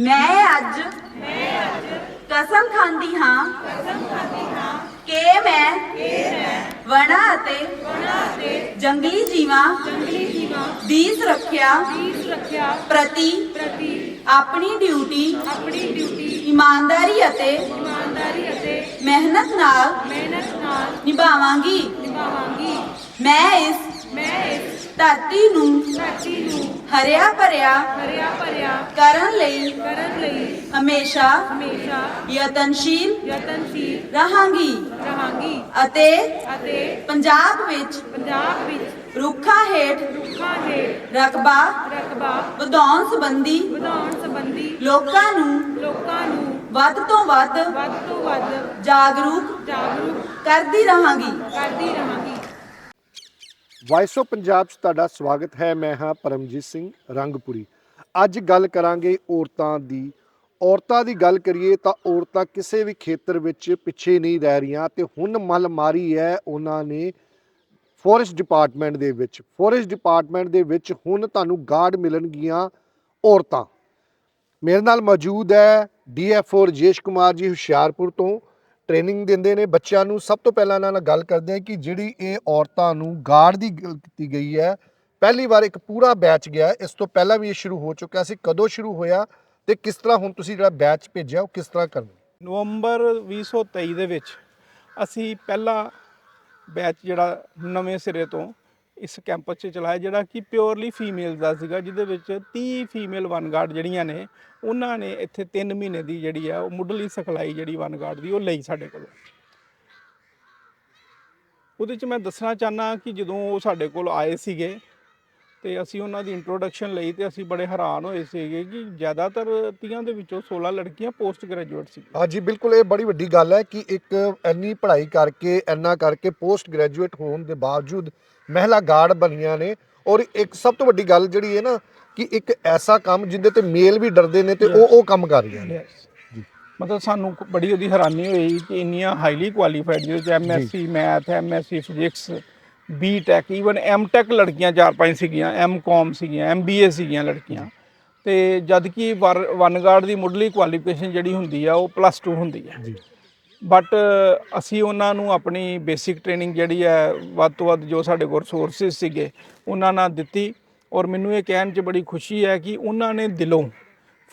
ਮੈਂ ਅੱਜ ਕਸਮ ਖਾਂਦੀ ਹਾਂ ਕਿ ਮੈਂ ਵਣਾ ਅਤੇ ਜੰਗਲੀ ਜੀਵਾਂ ਦੀ ਸੁਰੱਖਿਆ ਸੁਰੱਖਿਆ ਪ੍ਰਤੀ ਪ੍ਰਤੀ ਆਪਣੀ ਡਿਊਟੀ ਆਪਣੀ ਡਿਊਟੀ ਇਮਾਨਦਾਰੀ ਅਤੇ ਇਮਾਨਦਾਰੀ ਅਤੇ ਮਿਹਨਤ ਨਾਲ ਮਿਹਨਤ ਨਾਲ ਨਿਭਾਵਾਂਗੀ। ਨਿਭਾਵਾਂਗੀ। ਮੈਂ ਇਸ ਮੈਂ ਇਸ ਧਰਤੀ ਨੂੰ ਧਰਤੀ ਨੂੰ ਹਰਿਆ ਭਰਿਆ ਹਰਿਆ ਭਰਿਆ ਕਰਨ ਲਈ ਕਰਨ ਲਈ ਹਮੇਸ਼ਾ ਹਮੇਸ਼ਾ ਯਤਨਸ਼ੀਲ ਯਤਨਸ਼ੀਲ ਰਹਾਂਗੀ ਰਹਾਂਗੀ ਅਤੇ ਅਤੇ ਪੰਜਾਬ ਵਿੱਚ ਪੰਜਾਬ ਵਿੱਚ ਰੁੱਖਾਂ ਹੇਠ ਰੁੱਖਾਂ ਹੇਠ ਰਕਬਾ ਰਕਬਾ ਵਧਾਉਣ ਸੰਬੰਧੀ ਵਧਾਉਣ ਸੰਬੰਧੀ ਲੋਕਾਂ ਨੂੰ ਲੋਕਾਂ ਨੂੰ ਵੱਧ ਤੋਂ ਵੱਧ ਵੱਧ ਤੋਂ ਵੱਧ ਜਾਗਰੂਕ ਜਾਗਰੂਕ ਕਰਦੀ ਰਹਾਂਗੀ। ਕਰਦੀ ਰਹਾਂਗੀ। ਵਾਇਸ ਆਫ ਪੰਜਾਬ 'ਚ ਤੁਹਾਡਾ ਸਵਾਗਤ ਹੈ। ਮੈਂ ਹਾਂ ਪਰਮਜੀਤ ਸਿੰਘ ਰੰਗਪੁਰੀ। ਅੱਜ ਗੱਲ ਕਰਾਂਗੇ ਔਰਤਾਂ ਦੀ। ਔਰਤਾਂ ਦੀ ਗੱਲ ਕਰੀਏ ਤਾਂ ਔਰਤਾਂ ਕਿਸੇ ਵੀ ਖੇਤਰ ਵਿੱਚ ਪਿੱਛੇ ਨਹੀਂ ਰਹਿ ਰਹੀਆਂ ਤੇ ਹੁਣ ਮੱਲ ਮਾਰੀ ਹੈ ਉਹਨਾਂ ਨੇ ਫੋਰੈਸਟ ਡਿਪਾਰਟਮੈਂਟ ਦੇ ਵਿੱਚ। ਫੋਰੈਸਟ ਡਿਪਾਰਟਮੈਂਟ ਦੇ ਵਿੱਚ ਹੁਣ ਤੁਹਾਨੂੰ ਗਾਰਡ ਮਿਲਣਗੀਆਂ ਔਰਤਾਂ। ਮੇਰੇ ਨਾਲ ਮੌਜੂਦ ਹੈ ਡੀਐਫਓ ਰਜੇਸ਼ ਕੁਮਾਰ ਜੀ ਹੁਸ਼ਿਆਰਪੁਰ ਤੋਂ। ਟ੍ਰੇਨਿੰਗ ਦਿੰਦੇ ਨੇ। ਬੱਚਿਆਂ ਨੂੰ ਸਭ ਤੋਂ ਪਹਿਲਾਂ ਇਹਨਾਂ ਨਾਲ ਗੱਲ ਕਰਦੇ ਹਾਂ ਕਿ ਜਿਹੜੀ ਇਹ ਔਰਤਾਂ ਨੂੰ ਗਾਰਡ ਦੀ ਗੱਲ ਕੀਤੀ ਗਈ ਹੈ, ਪਹਿਲੀ ਵਾਰ ਇੱਕ ਪੂਰਾ ਬੈਚ ਗਿਆ। ਇਸ ਤੋਂ ਪਹਿਲਾਂ ਵੀ ਇਹ ਸ਼ੁਰੂ ਹੋ ਚੁੱਕਿਆ ਸੀ। ਕਦੋਂ ਸ਼ੁਰੂ ਹੋਇਆ ਤੇ ਕਿਸ ਤਰ੍ਹਾਂ ਹੁਣ ਤੁਸੀਂ ਜਿਹੜਾ ਬੈਚ ਭੇਜਿਆ, ਉਹ ਕਿਸ ਤਰ੍ਹਾਂ ਕਰਨਾ? ਨਵੰਬਰ 2023 ਦੇ ਵਿੱਚ ਅਸੀਂ ਪਹਿਲਾ ਬੈਚ ਜਿਹੜਾ ਨਵੇਂ ਸਿਰੇ ਤੋਂ ਇਸ ਕੈਂਪਸ 'ਚ ਚਲਾਇਆ, ਜਿਹੜਾ ਕਿ ਪਿਓਰਲੀ ਫੀਮੇਲ ਦਾ ਸੀਗਾ, ਜਿਹਦੇ ਵਿੱਚ 30 ਫੀਮੇਲ ਵਨ ਗਾਰਡ ਜਿਹੜੀਆਂ ਨੇ, ਉਹਨਾਂ ਨੇ ਇੱਥੇ 3 ਮਹੀਨੇ ਦੀ ਜਿਹੜੀ ਆ, ਉਹ ਮੁੱਢਲੀ ਸਿਖਲਾਈ ਜਿਹੜੀ ਵਨ ਗਾਰਡ ਦੀ, ਉਹ ਲਈ ਸਾਡੇ ਕੋਲੋਂ। ਉਹਦੇ 'ਚ ਮੈਂ ਦੱਸਣਾ ਚਾਹਨਾ ਕਿ ਜਦੋਂ ਉਹ ਸਾਡੇ ਕੋਲ ਆਏ ਸੀਗੇ, ਤੇ ਅਸੀਂ ਉਹਨਾਂ ਦੀ ਇੰਟਰੋਡਕਸ਼ਨ ਲਈ ਤੇ ਅਸੀਂ ਬੜੇ ਹੈਰਾਨ ਹੋਏ ਸੀਗੇ ਕਿ ਜ਼ਿਆਦਾਤਰ 30 ਦੇ ਵਿੱਚੋਂ 16 ਲੜਕੀਆਂ ਪੋਸਟ ਗ੍ਰੈਜੂਏਟ ਸੀ। ਹਾਂਜੀ, ਬਿਲਕੁਲ, ਇਹ ਬੜੀ ਵੱਡੀ ਗੱਲ ਹੈ ਕਿ ਇੱਕ ਇੰਨੀ ਪੜ੍ਹਾਈ ਕਰਕੇ, ਇੰਨਾ ਕਰਕੇ ਪੋਸਟ ਗ੍ਰੈਜੂਏਟ ਹੋਣ ਦੇ ਬਾਵਜੂਦ ਮਹਿਲਾ ਗਾਰਡ ਬਣੀਆਂ ਨੇ। ਔਰ ਇੱਕ ਸਭ ਤੋਂ ਵੱਡੀ ਗੱਲ ਜਿਹੜੀ ਹੈ ਨਾ ਕਿ ਇੱਕ ਐਸਾ ਕੰਮ ਜਿੰਦੇ ਤੇ ਮੇਲ ਵੀ ਡਰਦੇ ਨੇ ਤੇ ਉਹ ਉਹ ਕੰਮ ਕਰ ਰਹੀਆਂ ਨੇ। ਮਤਲਬ ਸਾਨੂੰ ਬੜੀ ਉਹਦੀ ਹੈਰਾਨੀ ਹੋਈ ਕਿ ਇੰਨੀਆਂ ਹਾਈਲੀ ਕੁਆਲੀਫਾਈਡ ਜਿਹਦੇ ਚ MSc math MSc physics BTech even MTech ਲੜਕੀਆਂ ਚਾਰ ਪੰਜ ਸੀਗੀਆਂ ਐਮਕਾਮ ਸੀਗੀਆਂ ਐਮਬੀਏ ਸੀਗੀਆਂ ਲੜਕੀਆਂ। ਤੇ ਜਦ ਕਿ ਵਨਗਾਰਡ ਦੀ ਮੁੱਢਲੀ ਕੁਆਲੀਫਿਕੇਸ਼ਨ ਜਿਹੜੀ ਹੁੰਦੀ ਆ ਉਹ ਪਲੱਸ 2 ਹੁੰਦੀ ਜੀ। ਬਟ ਅਸੀਂ ਉਹਨਾਂ ਨੂੰ ਆਪਣੀ ਬੇਸਿਕ ਟ੍ਰੇਨਿੰਗ ਜਿਹੜੀ ਹੈ ਵੱਧ ਤੋਂ ਵੱਧ ਜੋ ਸਾਡੇ ਕੋਲ ਰਿਸੋਰਸਿਸ ਸੀਗੇ ਉਹਨਾਂ ਨਾਲ ਦਿੱਤੀ। ਔਰ ਮੈਨੂੰ ਇਹ ਕਹਿਣ 'ਚ ਬੜੀ ਖੁਸ਼ੀ ਹੈ ਕਿ ਉਹਨਾਂ ਨੇ ਦਿਲੋਂ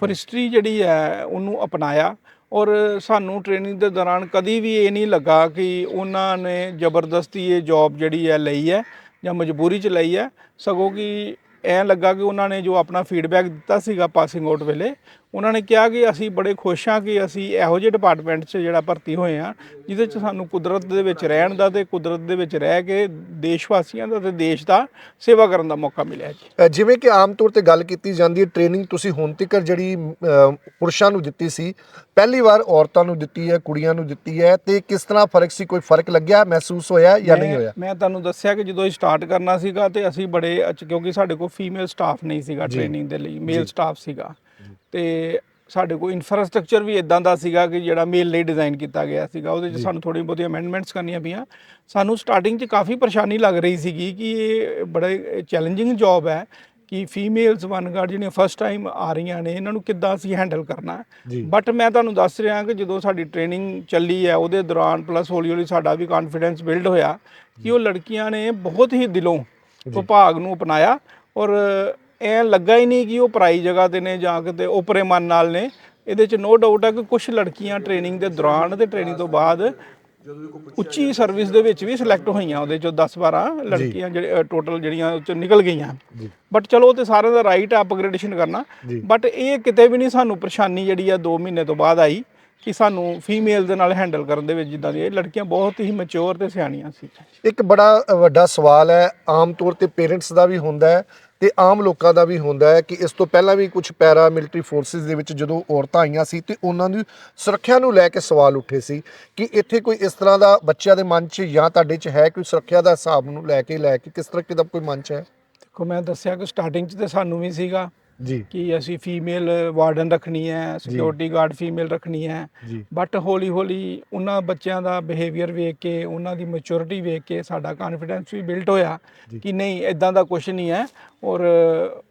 ਫੋਰੈਸਟਰੀ ਜਿਹੜੀ ਹੈ ਉਹਨੂੰ ਅਪਣਾਇਆ। ਔਰ ਸਾਨੂੰ ਟ੍ਰੇਨਿੰਗ ਦੇ ਦੌਰਾਨ ਕਦੀ ਵੀ ਇਹ ਨਹੀਂ ਲੱਗਾ ਕਿ ਉਹਨਾਂ ਨੇ ਜ਼ਬਰਦਸਤੀ ਇਹ ਜੌਬ ਜਿਹੜੀ ਹੈ ਲਈ ਹੈ ਜਾਂ ਮਜਬੂਰੀ 'ਚ ਲਈ ਹੈ। ਸਗੋਂ ਕਿ ਐਂ ਲੱਗਾ ਕਿ ਉਹਨਾਂ ਨੇ ਜੋ ਆਪਣਾ ਫੀਡਬੈਕ ਦਿੱਤਾ ਸੀਗਾ ਪਾਸਿੰਗ ਆਊਟ ਵੇਲੇ ਉਹਨਾਂ ਨੇ ਕਿਹਾ ਕਿ ਅਸੀਂ ਬੜੇ ਖੁਸ਼ ਹਾਂ ਕਿ ਅਸੀਂ ਇਹੋ ਜਿਹੇ ਡਿਪਾਰਟਮੈਂਟ 'ਚ ਜਿਹੜਾ ਭਰਤੀ ਹੋਏ ਆ ਜਿਹਦੇ 'ਚ ਸਾਨੂੰ ਕੁਦਰਤ ਦੇ ਵਿੱਚ ਰਹਿਣ ਦਾ ਤੇ ਕੁਦਰਤ ਦੇ ਵਿੱਚ ਰਹਿ ਕੇ ਦੇਸ਼ ਵਾਸੀਆਂ ਦਾ ਤੇ ਦੇਸ਼ ਦਾ ਸੇਵਾ ਕਰਨ ਦਾ ਮੌਕਾ ਮਿਲਿਆ ਜੀ ਜਿਵੇਂ ਕਿ ਆਮ ਤੌਰ ਤੇ ਗੱਲ ਕੀਤੀ ਜਾਂਦੀ ਹੈ ਟ੍ਰੇਨਿੰਗ ਤੁਸੀਂ ਹੁਣ ਤੱਕ ਜਿਹੜੀ ਪੁਰਸ਼ਾਂ ਨੂੰ ਦਿੱਤੀ ਸੀ ਪਹਿਲੀ ਵਾਰ ਔਰਤਾਂ ਨੂੰ ਦਿੱਤੀ ਹੈ ਕੁੜੀਆਂ ਨੂੰ ਦਿੱਤੀ ਹੈ ਤੇ ਕਿਸ ਤਰ੍ਹਾਂ ਫ਼ਰਕ ਸੀ ਕੋਈ ਫ਼ਰਕ ਲੱਗਿਆ ਮਹਿਸੂਸ ਹੋਇਆ ਜਾਂ ਨਹੀਂ ਹੋਇਆ ਮੈਂ ਤੁਹਾਨੂੰ ਦੱਸਿਆ ਕਿ ਜਦੋਂ ਸਟਾਰਟ ਕਰਨਾ ਸੀਗਾ ਤੇ ਅਸੀਂ ਬੜੇ ਕਿਉਂਕਿ ਸਾਡੇ ਕੋਲ ਫੀਮੇਲ ਸਟਾਫ ਨਹੀਂ ਸੀਗਾ। ਟ੍ਰੇਨਿੰਗ ਦੇ ਲਈ। ਮੇਲ ਸਟਾਫ ਸੀਗਾ ਤੇ ਸਾਡੇ ਕੋਲ ਇਨਫਰਾਸਟ੍ਰਕਚਰ ਵੀ ਇਦਾਂ ਦਾ ਸੀਗਾ ਕਿ ਜਿਹੜਾ ਮੇਲ ਲਈ ਡਿਜ਼ਾਈਨ ਕੀਤਾ ਗਿਆ ਸੀਗਾ ਉਹਦੇ 'ਚ। ਸਾਨੂੰ ਥੋੜੀ ਬਹੁਤੀ ਅਮੈਂਡਮੈਂਟਸ ਕਰਨੀਆਂ ਪਈਆਂ। ਸਾਨੂੰ ਸਟਾਰਟਿੰਗ 'ਚ ਕਾਫੀ ਪਰੇਸ਼ਾਨੀ ਲੱਗ ਰਹੀ ਸੀਗੀ ਕਿ ਇਹ ਬੜੇ ਚੈਲੰਜਿੰਗ ਜੌਬ ਹੈ ਕਿ ਫੀਮੇਲਸ ਵਨਗਾਰਡ ਜਿਹੜੀਆਂ ਫਸਟ ਟਾਈਮ ਆ ਰਹੀਆਂ ਨੇ ਇਹਨਾਂ ਨੂੰ ਕਿੱਦਾਂ ਅਸੀਂ ਹੈਂਡਲ ਕਰਨਾ। ਬਟ ਮੈਂ ਤੁਹਾਨੂੰ ਦੱਸ ਰਿਹਾ ਕਿ ਜਦੋਂ ਸਾਡੀ ਟ੍ਰੇਨਿੰਗ ਚੱਲੀ ਹੈ ਉਹਦੇ ਦੌਰਾਨ ਪਲੱਸ ਹੌਲੀ ਹੌਲੀ ਸਾਡਾ ਵੀ ਕੌਨਫੀਡੈਂਸ ਬਿਲਡ ਹੋਇਆ ਕਿ ਉਹ ਲੜਕੀਆਂ ਨੇ ਬਹੁਤ ਹੀ ਦਿਲੋਂ ਵਿਭਾਗ ਨੂੰ ਅਪਣਾਇਆ ਔਰ ਐ ਲੱਗਾ ਹੀ ਨਹੀਂ ਕਿ ਉਹ ਪਰਾਈ ਜਗ੍ਹਾ ਤੇ ਨੇ ਜਾਂ ਕਿਤੇ ਓਪਰੇ ਮਨ ਨਾਲ ਨੇ। ਇਹਦੇ ਚ ਨੋ ਡਾਊਟ ਹੈ ਕਿ ਕੁਝ ਲੜਕੀਆਂ ਟ੍ਰੇਨਿੰਗ ਦੇ ਦੌਰਾਨ ਤੇ ਟ੍ਰੇਨਿੰਗ ਤੋਂ ਬਾਅਦ ਉੱਚੀ ਸਰਵਿਸ ਦੇ ਵਿੱਚ ਵੀ ਸਿਲੈਕਟ ਹੋਈਆਂ ਉਹਦੇ ਚੋਂ 10 12 ਲੜਕੀਆਂ ਜਿਹੜੇ ਟੋਟਲ ਜਿਹੜੀਆਂ ਉਹ ਚੋਂ ਨਿਕਲ ਗਈਆਂ। ਬਟ ਚਲੋ ਉਹ ਤੇ ਸਾਰਿਆਂ ਦਾ ਰਾਈਟ ਹੈ ਅਪਗ੍ਰੇਡੇਸ਼ਨ ਕਰਨਾ। ਬਟ ਇਹ ਕਿਤੇ ਵੀ ਨਹੀਂ ਸਾਨੂੰ ਪਰੇਸ਼ਾਨੀ ਜਿਹੜੀ ਆ 2 ਮਹੀਨੇ ਤੋਂ ਬਾਅਦ ਆਈ ਕਿ ਸਾਨੂੰ ਫੀਮੇਲ ਦੇ ਨਾਲ ਹੈਂਡਲ ਕਰਨ ਦੇ ਵਿੱਚ ਜਿੱਦਾਂ ਦੀ ਇਹ ਲੜਕੀਆਂ ਬਹੁਤ ਹੀ ਮੈਚੁਰ ਤੇ ਸਿਆਣੀਆਂ ਸੀ। ਇੱਕ ਬੜਾ ਵੱਡਾ ਸਵਾਲ ਹੈ ਆਮ ਤੌਰ ਤੇ ਪੇਰੈਂਟਸ ਦਾ ਵੀ ਹੁੰਦਾ ਹੈ ਤੇ ਆਮ ਲੋਕਾਂ ਦਾ ਵੀ ਹੁੰਦਾ ਹੈ ਕਿ ਇਸ ਤੋਂ ਪਹਿਲਾਂ ਵੀ ਕੁਝ ਪੈਰਾ ਮਿਲਟਰੀ ਫੋਰਸਿਸ ਦੇ ਵਿੱਚ ਜਦੋਂ ਔਰਤਾਂ ਆਈਆਂ ਸੀ ਤੇ ਉਹਨਾਂ ਦੀ ਸੁਰੱਖਿਆ ਨੂੰ ਲੈ ਕੇ ਸਵਾਲ ਉੱਠੇ ਸੀ ਕਿ ਇੱਥੇ ਕੋਈ ਇਸ ਤਰ੍ਹਾਂ ਦਾ ਬੱਚਿਆਂ ਦੇ ਮਨ 'ਚ ਜਾਂ ਤੁਹਾਡੇ 'ਚ ਹੈ ਕੋਈ ਸੁਰੱਖਿਆ ਦਾ ਹਿਸਾਬ ਨੂੰ ਲੈ ਕੇ ਲੈ ਕੇ ਕਿਸ ਤਰ੍ਹਾਂ ਦਾ ਕੋਈ ਮਨ 'ਚ ਹੈ? ਦੇਖੋ, ਮੈਂ ਦੱਸਿਆ ਕਿ ਸਟਾਰਟਿੰਗ 'ਚ ਤੇ ਸਾਨੂੰ ਵੀ ਸੀਗਾ। ਜੀ। ਕਿ ਅਸੀਂ ਫੀਮੇਲ ਵਾਰਡਨ ਰੱਖਣੀ ਹੈ ਸਿਕਿਉਰਿਟੀ ਗਾਰਡ ਫੀਮੇਲ ਰੱਖਣੀ ਹੈ। ਬਟ ਹੌਲੀ ਹੌਲੀ ਉਹਨਾਂ ਬੱਚਿਆਂ ਦਾ ਬਿਹੇਵੀਅਰ ਵੇਖ ਕੇ ਉਹਨਾਂ ਦੀ ਮੈਚੁਰਿਟੀ ਵੇਖ ਕੇ ਸਾਡਾ ਕੌਨਫੀਡੈਂਸ ਵੀ ਬਿਲਡ ਹੋਇਆ। ਕਿ ਨਹੀਂ ਇਦਾਂ ਦਾ ਕੁਝ ਨਹੀਂ ਹੈ। ਔਰ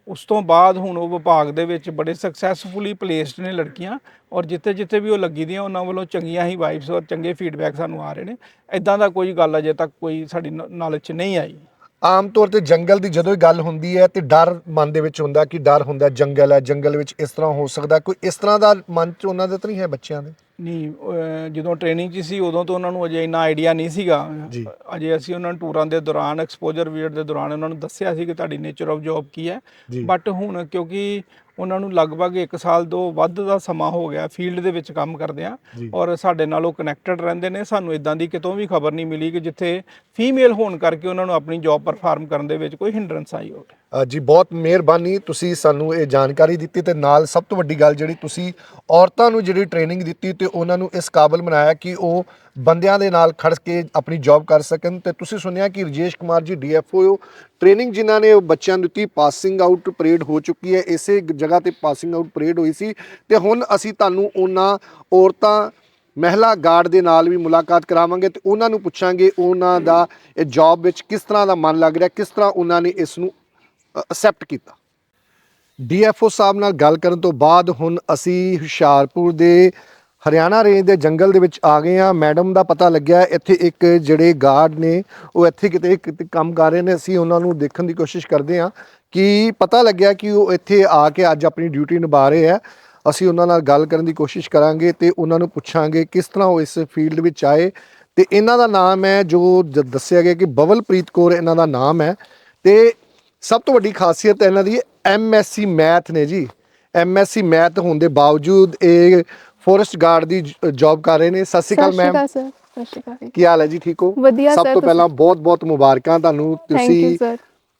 ਉਸ ਤੋਂ ਬਾਅਦ ਹੁਣ ਉਹ ਵਿਭਾਗ ਦੇ ਵਿੱਚ ਬੜੇ ਸਕਸੈਸਫੁਲੀ ਪਲੇਸਡ ਨੇ ਲੜਕੀਆਂ। ਔਰ ਜਿੱਥੇ ਜਿੱਥੇ ਵੀ ਉਹ ਲੱਗੀ ਦੀਆਂ ਉਹਨਾਂ ਵੱਲੋਂ ਚੰਗੀਆਂ ਹੀ ਵਾਈਬਸ ਔਰ ਚੰਗੇ ਫੀਡਬੈਕ ਸਾਨੂੰ ਆ ਰਹੇ ਨੇ। ਇਦਾਂ ਦਾ ਕੋਈ ਗੱਲ ਅਜੇ ਤੱਕ ਕੋਈ ਸਾਡੀ ਨੌਲੇਜ 'ਚ ਨਹੀਂ ਆਈ। ਆਮ ਤੌਰ ਤੇ ਜੰਗਲ ਦੀ ਜਦੋਂ ਹੀ ਗੱਲ ਹੁੰਦੀ ਹੈ ਤੇ ਡਰ ਮਨ ਦੇ ਵਿੱਚ ਹੁੰਦਾ ਕਿ ਡਰ ਹੁੰਦਾ ਜੰਗਲ ਹੈ, ਜੰਗਲ ਵਿੱਚ ਇਸ ਤਰ੍ਹਾਂ ਹੋ ਸਕਦਾ ਕੋਈ ਇਸ ਤਰ੍ਹਾਂ ਦਾ ਮਨ ਚ ਉਹਨਾਂ ਦੇ ਤਾਂ ਨਹੀਂ ਹੈ ਬੱਚਿਆਂ ਦੇ? ਨਹੀਂ ਅਹ ਜਦੋਂ ਟ੍ਰੇਨਿੰਗ 'ਚ ਸੀ ਉਦੋਂ ਤੋਂ ਉਹਨਾਂ ਨੂੰ ਅਜੇ ਇੰਨਾ ਆਈਡੀਆ ਨਹੀਂ ਸੀਗਾ ਜੀ। ਅਜੇ ਅਸੀਂ ਉਹਨਾਂ ਨੂੰ ਟੂਰਾਂ ਦੇ ਦੌਰਾਨ ਐਕਸਪੋਜ਼ਰ ਵੀਅਰ ਦੇ ਦੌਰਾਨ ਉਹਨਾਂ ਨੂੰ ਦੱਸਿਆ ਸੀ ਕਿ ਤੁਹਾਡੀ ਨੇਚਰ ਆਫ ਜੌਬ ਕੀ ਹੈ ਜੀ। ਬਟ ਹੁਣ ਕਿਉਂਕਿ ਉਹਨਾਂ ਨੂੰ ਲਗਭਗ 1 ਸਾਲ ਤੋਂ ਵੱਧ ਦਾ ਸਮਾਂ ਹੋ ਗਿਆ ਫੀਲਡ ਦੇ ਵਿੱਚ ਕੰਮ ਕਰਦੇ ਆ ਜੀ। ਔਰ ਸਾਡੇ ਨਾਲ ਉਹ ਕਨੈਕਟਡ ਰਹਿੰਦੇ ਨੇ ਸਾਨੂੰ ਇਦਾਂ ਦੀ ਕਿਤੋਂ ਵੀ ਖਬਰ ਨਹੀਂ ਮਿਲੀ ਕਿ ਜਿੱਥੇ ਫੀਮੇਲ ਹੋਣ ਕਰਕੇ ਉਹਨਾਂ ਨੂੰ ਆਪਣੀ ਜੌਬ ਪਰਫਾਰਮ ਕਰਨ ਦੇ ਵਿੱਚ ਕੋਈ ਹਿੰਡਰੈਂਸ ਆਈ ਹੋਵੇ ਜੀ, ਬਹੁਤ ਮਿਹਰਬਾਨੀ ਤੁਸੀਂ ਸਾਨੂੰ ਇਹ ਜਾਣਕਾਰੀ ਦਿੱਤੀ ਤੇ ਨਾਲ ਸਭ ਤੋਂ ਵੱਡੀ ਗੱਲ ਜਿਹੜੀ ਤੁਸੀਂ ਔਰਤਾਂ ਨੂੰ ਜਿਹੜੀ ਟ੍ਰੇਨਿੰਗ ਦਿੱਤੀ ਤੇ ਉਹਨਾਂ ਨੂੰ ਇਸ ਕਾਬਲ ਬਣਾਇਆ ਕਿ ਉਹ ਬੰਦਿਆਂ ਦੇ ਨਾਲ ਖੜ ਕੇ ਆਪਣੀ ਜੌਬ ਕਰ ਸਕਣ ਤੇ ਤੁਸੀਂ ਸੁਣਿਆ ਕਿ ਰਜੇਸ਼ ਕੁਮਾਰ ਜੀ ਡੀਐਫਓ ਟ੍ਰੇਨਿੰਗ ਜਿਨ੍ਹਾਂ ਨੇ ਉਹ ਬੱਚਿਆਂ ਨੂੰ ਦਿੱਤੀ ਪਾਸਿੰਗ ਆਊਟ ਪਰੇਡ ਹੋ ਚੁੱਕੀ ਹੈ, ਇਸੇ ਜਗ੍ਹਾ ਤੇ ਪਾਸਿੰਗ ਆਊਟ ਪਰੇਡ ਹੋਈ ਸੀ ਤੇ ਹੁਣ ਅਸੀਂ ਤੁਹਾਨੂੰ ਉਹਨਾਂ ਔਰਤਾਂ ਮਹਿਲਾ ਗਾਰਡ ਦੇ ਨਾਲ ਵੀ ਮੁਲਾਕਾਤ ਕਰਾਵਾਂਗੇ ਤੇ ਉਹਨਾਂ ਨੂੰ ਪੁੱਛਾਂਗੇ ਉਹਨਾਂ ਦਾ ਇਹ ਜੌਬ ਵਿੱਚ ਕਿਸ ਤਰ੍ਹਾਂ ਦਾ ਮਨ ਲੱਗ ਰਿਹਾ, ਕਿਸ ਤਰ੍ਹਾਂ ਉਹਨਾਂ ਨੇ ਇਸ ਨੂੰ ਅਸੈਪਟ ਕੀਤਾ। ਡੀਐਫਓ ਸਾਹਿਬ ਨਾਲ ਗੱਲ ਕਰਨ ਤੋਂ ਬਾਅਦ ਹੁਣ ਅਸੀਂ ਹੁਸ਼ਿਆਰਪੁਰ ਦੇ ਹਰਿਆਣਾ ਰੇਂਜ ਦੇ ਜੰਗਲ ਦੇ ਵਿੱਚ ਆ ਗਏ ਆ ਮੈਡਮ ਦਾ ਪਤਾ ਲੱਗਿਆ, ਇੱਥੇ ਇੱਕ ਜਿਹੜੇ ਗਾਰਡ ਨੇ, ਉਹ ਇੱਥੇ ਕਿਤੇ ਕਿਤੇ ਕੰਮ ਕਰ ਰਹੇ ਨੇ। ਅਸੀਂ ਉਹਨਾਂ ਨੂੰ ਦੇਖਣ ਦੀ ਕੋਸ਼ਿਸ਼ ਕਰਦੇ ਆ ਕਿ ਪਤਾ ਲੱਗਿਆ ਕਿ ਉਹ ਇੱਥੇ ਆ ਕੇ ਅੱਜ ਆਪਣੀ ਡਿਊਟੀ ਨਿਭਾ ਰਹੇ ਆ। ਅਸੀਂ ਉਹਨਾਂ ਨਾਲ ਗੱਲ ਕਰਨ ਦੀ ਕੋਸ਼ਿਸ਼ ਕਰਾਂਗੇ ਤੇ ਉਹਨਾਂ ਨੂੰ ਪੁੱਛਾਂਗੇ ਕਿਸ ਤਰ੍ਹਾਂ ਉਹ ਇਸ ਫੀਲਡ ਵਿੱਚ ਆਏ। ਤੇ ਇਹਨਾਂ ਦਾ ਨਾਮ ਹੈ, ਜੋ ਦ- ਦੱਸਿਆ ਗਿਆ ਕਿ ਬਵਲਪ੍ਰੀਤ ਕੌਰ ਇਹਨਾਂ ਦਾ ਨਾਮ ਹੈ। ਤੇ ਸਭ ਤੋਂ ਵੱਡੀ ਖਾਸੀਅਤ ਇਹਨਾਂ ਦੀ ਐਮਐਸਸੀ ਮੈਥ ਨੇ ਜੀ। ਐਮਐਸਸੀ ਮੈਥ ਹੋਣ ਦੇ ਬਾਵਜੂਦ ਇਹ ਫੋਰੈਸਟ ਗਾਰਡ ਦੀ ਜੌਬ ਕਰ ਰਹੇ ਨੇ। ਸਤਿ ਸ਼੍ਰੀ ਅਕਾਲ ਮੈਮ ਸਰ ਸਤਿ ਸ਼੍ਰੀ ਅਕਾਲ। ਕੀ ਹਾਲ ਹੈ ਜੀ ਠੀਕ ਹੋ? ਵਧੀਆ ਸਭ ਤੋਂ ਪਹਿਲਾਂ ਬਹੁਤ ਬਹੁਤ ਮੁਬਾਰਕਾਂ ਤੁਹਾਨੂੰ। ਤੁਸੀਂ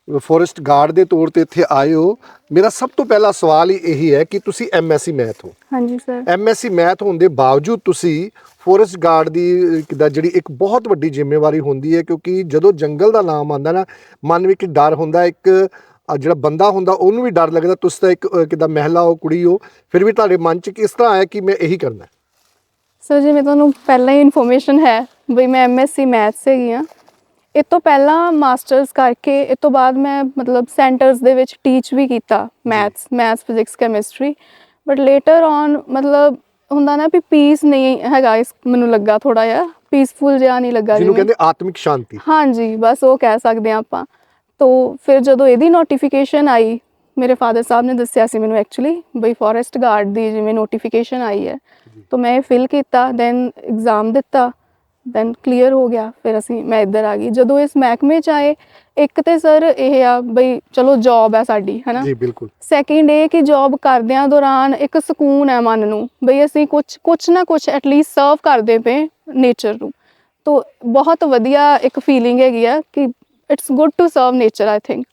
ਫੋਰੈਸਟ ਗਾਰਡ ਦੇ ਤੌਰ ਤੇ ਇੱਥੇ ਆਏ ਹੋ। ਮੇਰਾ ਸਭ ਤੋਂ ਪਹਿਲਾ ਸਵਾਲ ਹੀ ਇਹੀ ਹੈ ਕਿ ਤੁਸੀਂ ਐਮਐਸਸੀ ਮੈਥ ਹੋ। ਹਾਂਜੀ ਸਰ ਐਮਐਸਸੀ ਮੈਥ ਹੋਣ ਦੇ ਬਾਵਜੂਦ ਤੁਸੀਂ ਫੋਰੈਸਟ ਗਾਰਡ ਦੀ ਦਾ ਜਿਹੜੀ ਇੱਕ ਬਹੁਤ ਵੱਡੀ ਜ਼ਿੰਮੇਵਾਰੀ ਹੁੰਦੀ ਹੈ ਕਿਉਂਕਿ ਜਦੋਂ ਜੰਗਲ ਦਾ ਨਾਮ ਆਉਂਦਾ ਨਾ ਮਨ ਵਿੱਚ ਡਰ ਹੁੰਦਾ ਇੱਕ ਜਿਹੜਾ ਬੰਦਾ ਹੁੰਦਾ ਉਹਨੂੰ ਵੀ ਡਰ ਲੱਗਦਾ ਤੁਸੀਂ ਤਾਂ ਇੱਕ ਕਿੱਦਾਂ ਮਹਿਲਾ ਹੋ ਕੁੜੀ ਹੋ ਫਿਰ ਵੀ ਤੁਹਾਡੇ ਮਨ 'ਚ ਕਿਸ ਤਰ੍ਹਾਂ ਆਇਆ ਕਿ ਮੈਂ ਇਹੀ ਕਰਨਾ? ਸਰ ਜਿਵੇਂ ਤੁਹਾਨੂੰ ਪਹਿਲਾਂ ਹੀ ਇਨਫੋਰਮੇਸ਼ਨ ਹੈ ਬਈ ਮੈਂ ਐਮਐਸਸੀ ਮੈਥਸ ਹੈਗੀ ਆ ਇਹ ਤੋਂ ਪਹਿਲਾਂ ਮਾਸਟਰਸ ਕਰਕੇ ਇਹ ਤੋਂ ਬਾਅਦ ਮੈਂ ਮਤਲਬ ਸੈਂਟਰਸ ਦੇ ਵਿੱਚ ਟੀਚ ਵੀ ਕੀਤਾ maths maths physics chemistry but later on ਮਤਲਬ ਹੁੰਦਾ ਨਾ ਵੀ ਪੀਸ ਨਹੀਂ ਹੈਗਾ ਇਸ ਮੈਨੂੰ ਲੱਗਾ ਥੋੜਾ ਜਿਹਾ ਪੀਸਫੁਲ ਜਿਹਾ ਨਹੀਂ ਲੱਗਾ ਜਿਹਨੂੰ ਕਹਿੰਦੇ ਆਤਮਿਕ ਸ਼ਾਂਤੀ। ਹਾਂਜੀ ਬਸ ਉਹ ਕਹਿ ਸਕਦੇ ਹਾਂ ਆਪਾਂ। ਤੋ ਫਿਰ ਜਦੋਂ ਇਹਦੀ ਨੋਟੀਫਿਕੇਸ਼ਨ ਆਈ ਮੇਰੇ ਫਾਦਰ ਸਾਹਿਬ ਨੇ ਦੱਸਿਆ ਸੀ ਮੈਨੂੰ ਐਕਚੁਅਲੀ ਬਈ ਫੋਰੈਸਟ ਗਾਰਡ ਦੀ ਜਿਵੇਂ ਨੋਟੀਫਿਕੇਸ਼ਨ ਆਈ ਹੈ। ਤੋ ਮੈਂ ਫਿਲ ਕੀਤਾ ਦੈਨ ਐਗਜ਼ਾਮ ਦਿੱਤਾ। ਦੈਨ ਕਲੀਅਰ ਹੋ ਗਿਆ ਫਿਰ ਅਸੀਂ ਮੈਂ ਇੱਧਰ ਆ ਗਈ। ਜਦੋਂ ਇਸ ਮਹਿਕਮੇ ਚ ਆਏ ਇੱਕ ਤੇ ਸਰ ਇਹ ਆ ਬਈ ਚਲੋ ਜੌਬ ਹੈ ਸਾਡੀ ਹੈਨਾ? ਜੀ ਬਿਲਕੁਲ। ਸੈਕਿੰਡ ਇਹ ਕਿ ਜੌਬ ਕਰਦਿਆਂ ਦੌਰਾਨ ਇੱਕ ਸਕੂਨ ਹੈ ਮਨ ਨੂੰ ਬਈ ਅਸੀਂ ਕੁਝ ਕੁਝ ਨਾ ਕੁਝ ਐਟਲੀਸਟ ਸਰਵ ਕਰਦੇ ਪਏ ਨੇਚਰ ਨੂੰ। ਤੋ ਬਹੁਤ ਵਧੀਆ ਇੱਕ ਫੀਲਿੰਗ ਹੈਗੀ ਆ ਕਿ it's good to serve nature I think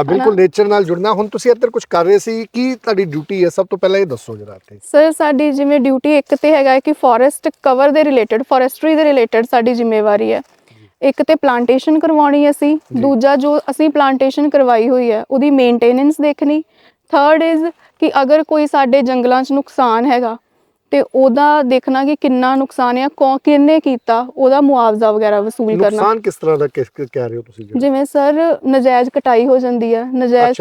ਆ ਬਿਲਕੁਲ ਨੇਚਰ ਨਾਲ ਜੁੜਨਾ। ਹੁਣ ਤੁਸੀਂ ਇੱਧਰ ਕੁਝ ਕਰ ਰਹੇ ਸੀ ਕੀ ਤੁਹਾਡੀ ਡਿਊਟੀ ਹੈ? ਸਭ ਤੋਂ ਪਹਿਲਾਂ ਇਹ ਦੱਸੋ ਜਰਾ ਇੱਥੇ। ਸਰ ਸਾਡੀ ਜਿਵੇਂ ਡਿਊਟੀ ਇੱਕ ਤੇ ਹੈਗਾ ਹੈ ਕਿ ਫੋਰੈਸਟ ਕਵਰ ਦੇ ਰਿਲੇਟਡ ਫੋਰੈਸਟਰੀ ਦੇ ਰਿਲੇਟਡ ਸਾਡੀ ਜ਼ਿੰਮੇਵਾਰੀ ਹੈ। ਇੱਕ ਤੇ ਪਲਾਂਟੇਸ਼ਨ ਕਰਵਾਉਣੀ ਅਸੀਂ। ਦੂਜਾ ਜੋ ਅਸੀਂ ਪਲਾਂਟੇਸ਼ਨ ਕਰਵਾਈ ਹੋਈ ਹੈ ਉਹਦੀ ਮੇਨਟੇਨੈਂਸ ਦੇਖਣੀ। ਥਰਡ ਇਜ਼ ਕਿ ਅਗਰ ਕੋਈ ਸਾਡੇ ਜੰਗਲਾਂ 'ਚ ਨੁਕਸਾਨ ਹੈਗਾ ਤੇ ਉਹਦਾ ਦੇਖਣਾ ਕਿ ਕਿੰਨਾ ਨੁਕਸਾਨ ਹੈ ਕੌਣ ਕਿੰਨੇ ਕੀਤਾ ਉਹਦਾ ਮੁਆਵਜ਼ਾ ਵਗੈਰਾ ਵਸੂਲ ਕਰਨਾ। ਨੁਕਸਾਨ ਕਿਸ ਤਰ੍ਹਾਂ ਦਾ ਕਿਸ ਕਹਿ ਰਹੇ ਹੋ ਤੁਸੀਂ? ਜਿਵੇਂ ਸਰ ਨਜਾਇਜ਼ ਕਟਾਈ ਹੋ ਜਾਂਦੀ ਹੈ ਨਜਾਇਜ਼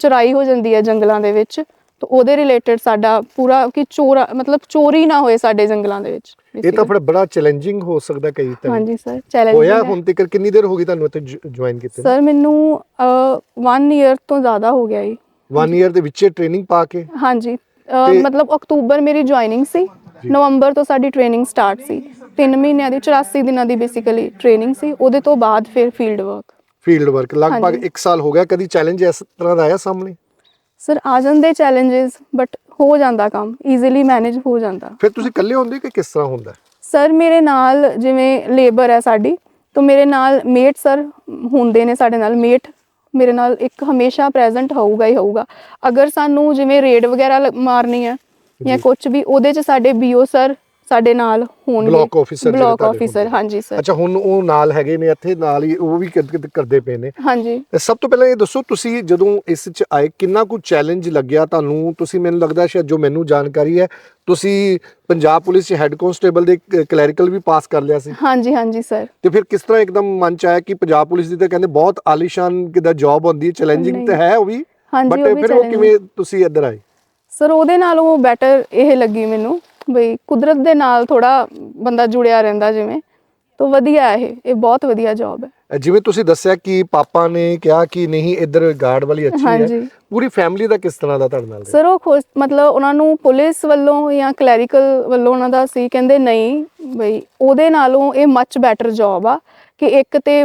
ਚੁਰਾਈ ਹੋ ਜਾਂਦੀ ਹੈ ਜੰਗਲਾਂ ਦੇ ਵਿੱਚ ਤਾਂ ਉਹਦੇ ਰਿਲੇਟਡ ਸਾਡਾ ਪੂਰਾ ਕਿ ਚੋਰਾ ਮਤਲਬ ਚੋਰੀ ਨਾ ਹੋਏ ਸਾਡੇ ਜੰਗਲਾਂ ਦੇ ਵਿੱਚ ਇਹ ਤਾਂ। ਫਿਰ ਬੜਾ ਚੈਲੰਜਿੰਗ ਹੋ ਸਕਦਾ ਕਈ ਤਰ੍ਹਾਂ। ਹਾਂਜੀ ਸਰ ਚੈਲੰਜ ਹੋਇਆ ਹੁਣ ਤੱਕ ਕਿੰਨੀ ਦੇਰ ਹੋ ਗਈ ਤੁਹਾਨੂੰ ਇੱਥੇ ਜੁਆਇਨ ਕੀਤੇ ਸਰ ਮੈਨੂੰ 1 ਇਅਰ ਤੋਂ ਜ਼ਿਆਦਾ ਹੋ ਗਿਆ ਜੀ। 1 ਇਅਰ ਦੇ ਵਿੱਚ ਟ੍ਰੇਨਿੰਗ ਪਾ ਕੇ? ਹਾਂਜੀ। ਤੇ- ਮਤਲਬ ਅਕਤੂਬਰ ਮੇਰੀ ਜੁਆਇਨਿੰਗ ਸੀ ਨਵੰਬਰ ਤੋਂ ਸਾਡੀ ਟ੍ਰੇਨਿੰਗ ਸਟਾਰਟ ਸੀ। 3 ਮਹੀਨਿਆਂ ਦੀ 84 ਦਿਨਾਂ ਦੀ ਬੇਸਿਕਲੀ ਟ੍ਰੇਨਿੰਗ ਸੀ। ਉਹਦੇ ਤੋਂ ਬਾਅਦ ਫਿਰ ਫੀਲਡ ਵਰਕ ਫੀਲਡ ਵਰਕ ਲਗਭਗ ਹਾਂਜੀ। 1 ਸਾਲ ਹੋ ਗਿਆ। ਕਦੀ ਚੈਲੰਜ ਇਸ ਤਰ੍ਹਾਂ ਦਾ ਆਇਆ ਸਾਹਮਣੇ? ਸਰ ਆ ਜਾਂਦੇ ਚੈਲੰਜਸ ਬਟ ਹੋ ਜਾਂਦਾ ਕੰਮ। ਈਜ਼ੀਲੀ ਮੈਨੇਜ ਹੋ ਜਾਂਦਾ। ਫਿਰ ਤੁਸੀਂ ਇਕੱਲੇ ਹੁੰਦੇ ਕਿ ਕਿਸ ਤਰ੍ਹਾਂ ਹੁੰਦਾ? ਸਰ ਮੇਰੇ ਨਾਲ ਜਿਵੇਂ ਲੇਬਰ ਹੈ ਸਾਡੀ ਤਾਂ ਮੇਰੇ ਨਾਲ ਮੇਟ ਸਰ ਹੁੰਦੇ ਨੇ ਸਾਡੇ ਨਾਲ। ਮੇਟ ਮੇਰੇ ਨਾਲ ਇੱਕ ਹਮੇਸ਼ਾ ਪ੍ਰੈਜ਼ੈਂਟ ਹੋਊਗਾ ਹੀ ਹੋਊਗਾ। ਅਗਰ ਸਾਨੂੰ ਜਿਵੇਂ ਰੇਡ ਵਗੈਰਾ ਲ- ਮਾਰਨੀ ਹੈ ਜਾਂ ਕੁਝ ਵੀ ਉਹਦੇ ਚ ਸਾਡੇ ਬੀਓ ਸਰ ਸਾਡੇ ਨਾਲ ਹੋਣਗੇ। ਬਲਾਕ ਆਫੀਸਰ ਜਿਹੜੇ ਬਲਾਕ ਤੁਹਾਡੇ ਆਫੀਸਰ। ਹਾਂਜੀ ਸਰ ਅੱਛਾ ਹੁਣ ਉਹ ਨਾਲ ਹੈਗੇ ਨੇ ਇੱਥੇ ਨਾਲ ਹੀ ਉਹ ਵੀ ਕਰ- ਕਰ- ਕਰਦੇ ਪਏ ਨੇ। ਹਾਂਜੀ। ਸਭ ਤੋਂ ਪਹਿਲਾਂ ਇਹ ਦੱਸੋ ਤੁਸੀਂ ਜਦੋਂ ਇਸ ਚ ਆਏ ਕਿੰਨਾ ਕੁ ਚੈਲੰਜ ਲੱਗਿਆ ਤੁਹਾਨੂੰ? ਤੁਸੀਂ ਮੈਨੂੰ ਲੱਗਦਾ ਸ਼ਾਇਦ ਜੋ ਮੈਨੂੰ ਜਾਣਕਾਰੀ ਹੈ ਤੁਸੀਂ ਪੰਜਾਬ ਪੁਲਿਸ ਚ ਹੈੱਡ ਕਾਂਸਟੇਬਲ ਦੇ ਕਲੈਰੀਕਲ ਵੀ ਪਾਸ ਕਰ ਲਿਆ ਸੀ। ਹਾਂਜੀ ਹਾਂਜੀ ਸਰ ਤੇ ਫਿਰ ਕਿਸ ਤਰ੍ਹਾਂ ਇੱਕਦਮ ਮਨ ਚ ਆਇਆ ਕਿ ਪੰਜਾਬ ਪੁਲਿਸ ਦੀ ਤਾਂ ਕਹਿੰਦੇ ਬਹੁਤ ਆਲੀਸ਼ਾਨ ਕਿਦਾ ਜੌਬ ਹੁੰਦੀ ਹੈ ਚੈਲੰਜਿੰਗ। ਤਾਂ ਹੈ ਉਹ ਵੀ ਹਾਂਜੀ ਬਟ ਉਹ ਵੀ ਫਿਰ ਉਹ challenge- ਕਿਵੇਂ ਤੁਸੀਂ ਇੱਧਰ ਆਏ? ਸਰ ਉਹਦੇ ਨਾਲੋਂ ਬੈਟਰ ਇਹ ਲੱਗੀ ਮੈਨੂੰ ਬਈ ਕੁਦਰਤ ਦੇ ਨਾਲ ਥੋੜਾ ਬੰਦਾ ਜੁੜਿਆ ਰਹਿੰਦਾ ਜਿਵੇਂ ਤੋਂ ਵਧੀਆ ਹੈ ਇਹ ਇਹ ਬਹੁਤ ਵਧੀਆ ਜੌਬ ਹੈ ਜਿਵੇਂ ਤੁਸੀਂ ਦੱਸਿਆ ਕਿ ਪਾਪਾ ਨੇ ਕਿਹਾ ਕਿ ਨਹੀਂ ਇੱਧਰ ਗਾਰਡ ਵਾਲੀ ਅੱਛੀ ਹੈ ਹਾਂਜੀ। ਪੂਰੀ ਫੈਮਿਲੀ ਦਾ ਕਿਸ ਤਰ੍ਹਾਂ ਦਾ ਤੁਹਾਡੇ ਨਾਲ ਰਿਹਾ? ਸਰ ਉਹ ਖੁਸ਼ ਮਤਲਬ ਉਹਨਾਂ ਨੂੰ ਪੁਲਿਸ ਵੱਲੋਂ ਜਾਂ ਕਲੈਰੀਕਲ ਵੱਲੋਂ ਉਹਨਾਂ ਦਾ ਸੀ ਕਹਿੰਦੇ ਨਹੀਂ ਬਈ ਉਹਦੇ ਨਾਲੋਂ ਇਹ ਮੱਚ ਬੈਟਰ ਜੌਬ ਆ ਕਿ ਇੱਕ ਤੇ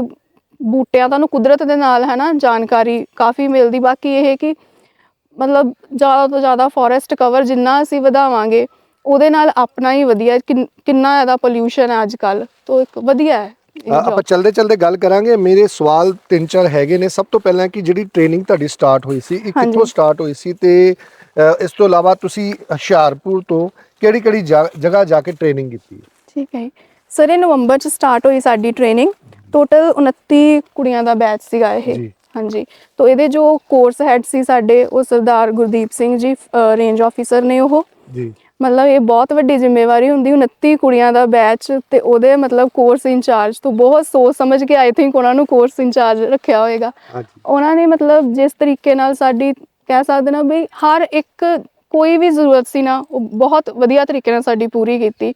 ਬੂਟਿਆਂ ਤੁਹਾਨੂੰ ਕੁਦਰਤ ਦੇ ਨਾਲ ਹੈ ਨਾ ਜਾਣਕਾਰੀ ਕਾਫੀ ਮਿਲਦੀ ਬਾਕੀ ਇਹ ਕਿ ਮਤਲਬ ਜ਼ਿਆਦਾ ਤੋਂ ਜ਼ਿਆਦਾ ਫੋਰੈਸਟ ਕਵਰ ਜਿੰਨਾ ਅਸੀਂ ਵਧਾਵਾਂਗੇ ਉਹਦੇ ਨਾਲ ਆਪਣਾ ਹੀ ਵਧੀਆ ਕਿੰਨ- ਕਿੰਨਾ ਜ਼ਿਆਦਾ ਪੋਲਿਊਸ਼ਨ ਹੈ ਅੱਜ ਕੱਲ ਤੋਂ ਇੱਕ ਵਧੀਆ ਹੈ ਇਹ ਅ, ਆਪਾਂ। ਚਲਦੇ ਚਲਦੇ ਗੱਲ ਕਰਾਂਗੇ। ਮੇਰੇ ਸਵਾਲ ਤਿੰਨ ਚਾਰ ਹੈਗੇ ਨੇ। ਸਭ ਤੋਂ ਪਹਿਲਾਂ ਕਿ ਜਿਹੜੀ ਟ੍ਰੇਨਿੰਗ ਤੁਹਾਡੀ ਸਟਾਰਟ ਹੋਈ ਸੀ ਇਹ ਹਾਂਜੀ। ਕਿੱਥੋਂ ਸਟਾਰਟ ਹੋਈ ਸੀ ਤੇ ਅ, ਇਸ ਤੋਂ ਇਲਾਵਾ ਤੁਸੀਂ ਹੁਸ਼ਿਆਰਪੁਰ ਤੋਂ ਕਿਹੜੀ ਕਿਹੜੀ ਜਗ੍ਹਾ ਜਾ ਕੇ ਟ੍ਰੇਨਿੰਗ ਕੀਤੀ ਠੀਕ ਹੈ ਸਰ ਇਹ ਨਵੰਬਰ ਚ ਸਟਾਰਟ ਹੋਈ ਸਾਡੀ ਟ੍ਰੇਨਿੰਗ ਟੋਟਲ 29 ਕੁੜੀਆਂ ਦਾ ਬੈਚ ਸੀਗਾ ਇਹ। ਜੀ। ਹਾਂਜੀ। ਤੋਂ ਇਹਦੇ ਜੋ ਕੋਰਸ ਹੈਡ ਸੀ ਸਾਡੇ ਉਹ ਸਰਦਾਰ ਗੁਰਦੀਪ ਸਿੰਘ ਜੀ ਰੇਂਜ ਆਫੀਸਰ ਨੇ ਉਹ। ਜੀ। ਮਤਲਬ ਇਹ ਬਹੁਤ ਵੱਡੀ ਜ਼ਿੰਮੇਵਾਰੀ ਹੁੰਦੀ 29 ਕੁੜੀਆਂ ਦਾ ਬੈਚ ਤੇ ਉਹਦੇ ਮਤਲਬ ਕੋਰਸ ਇੰਚਾਰਜ ਤੋਂ ਬਹੁਤ ਸੋਚ ਸਮਝ ਕੇ ਆਈ ਥਿੰਕ ਉਹਨਾਂ ਨੂੰ ਕੋਰਸ ਇੰਚਾਰਜ ਰੱਖਿਆ ਹੋਏਗਾ। ਹਾਂਜੀ। ਉਹਨਾਂ ਨੇ ਮਤਲਬ ਜਿਸ ਤਰੀਕੇ ਨਾਲ ਸਾਡੀ ਕਹਿ ਸਕਦੇ ਨਾ ਵੀ ਹਰ ਇੱਕ ਕੋਈ ਵੀ ਜ਼ਰੂਰਤ ਸੀ ਨਾ ਉਹ ਬਹੁਤ ਵਧੀਆ ਤਰੀਕੇ ਨਾਲ ਸਾਡੀ ਪੂਰੀ ਕੀਤੀ।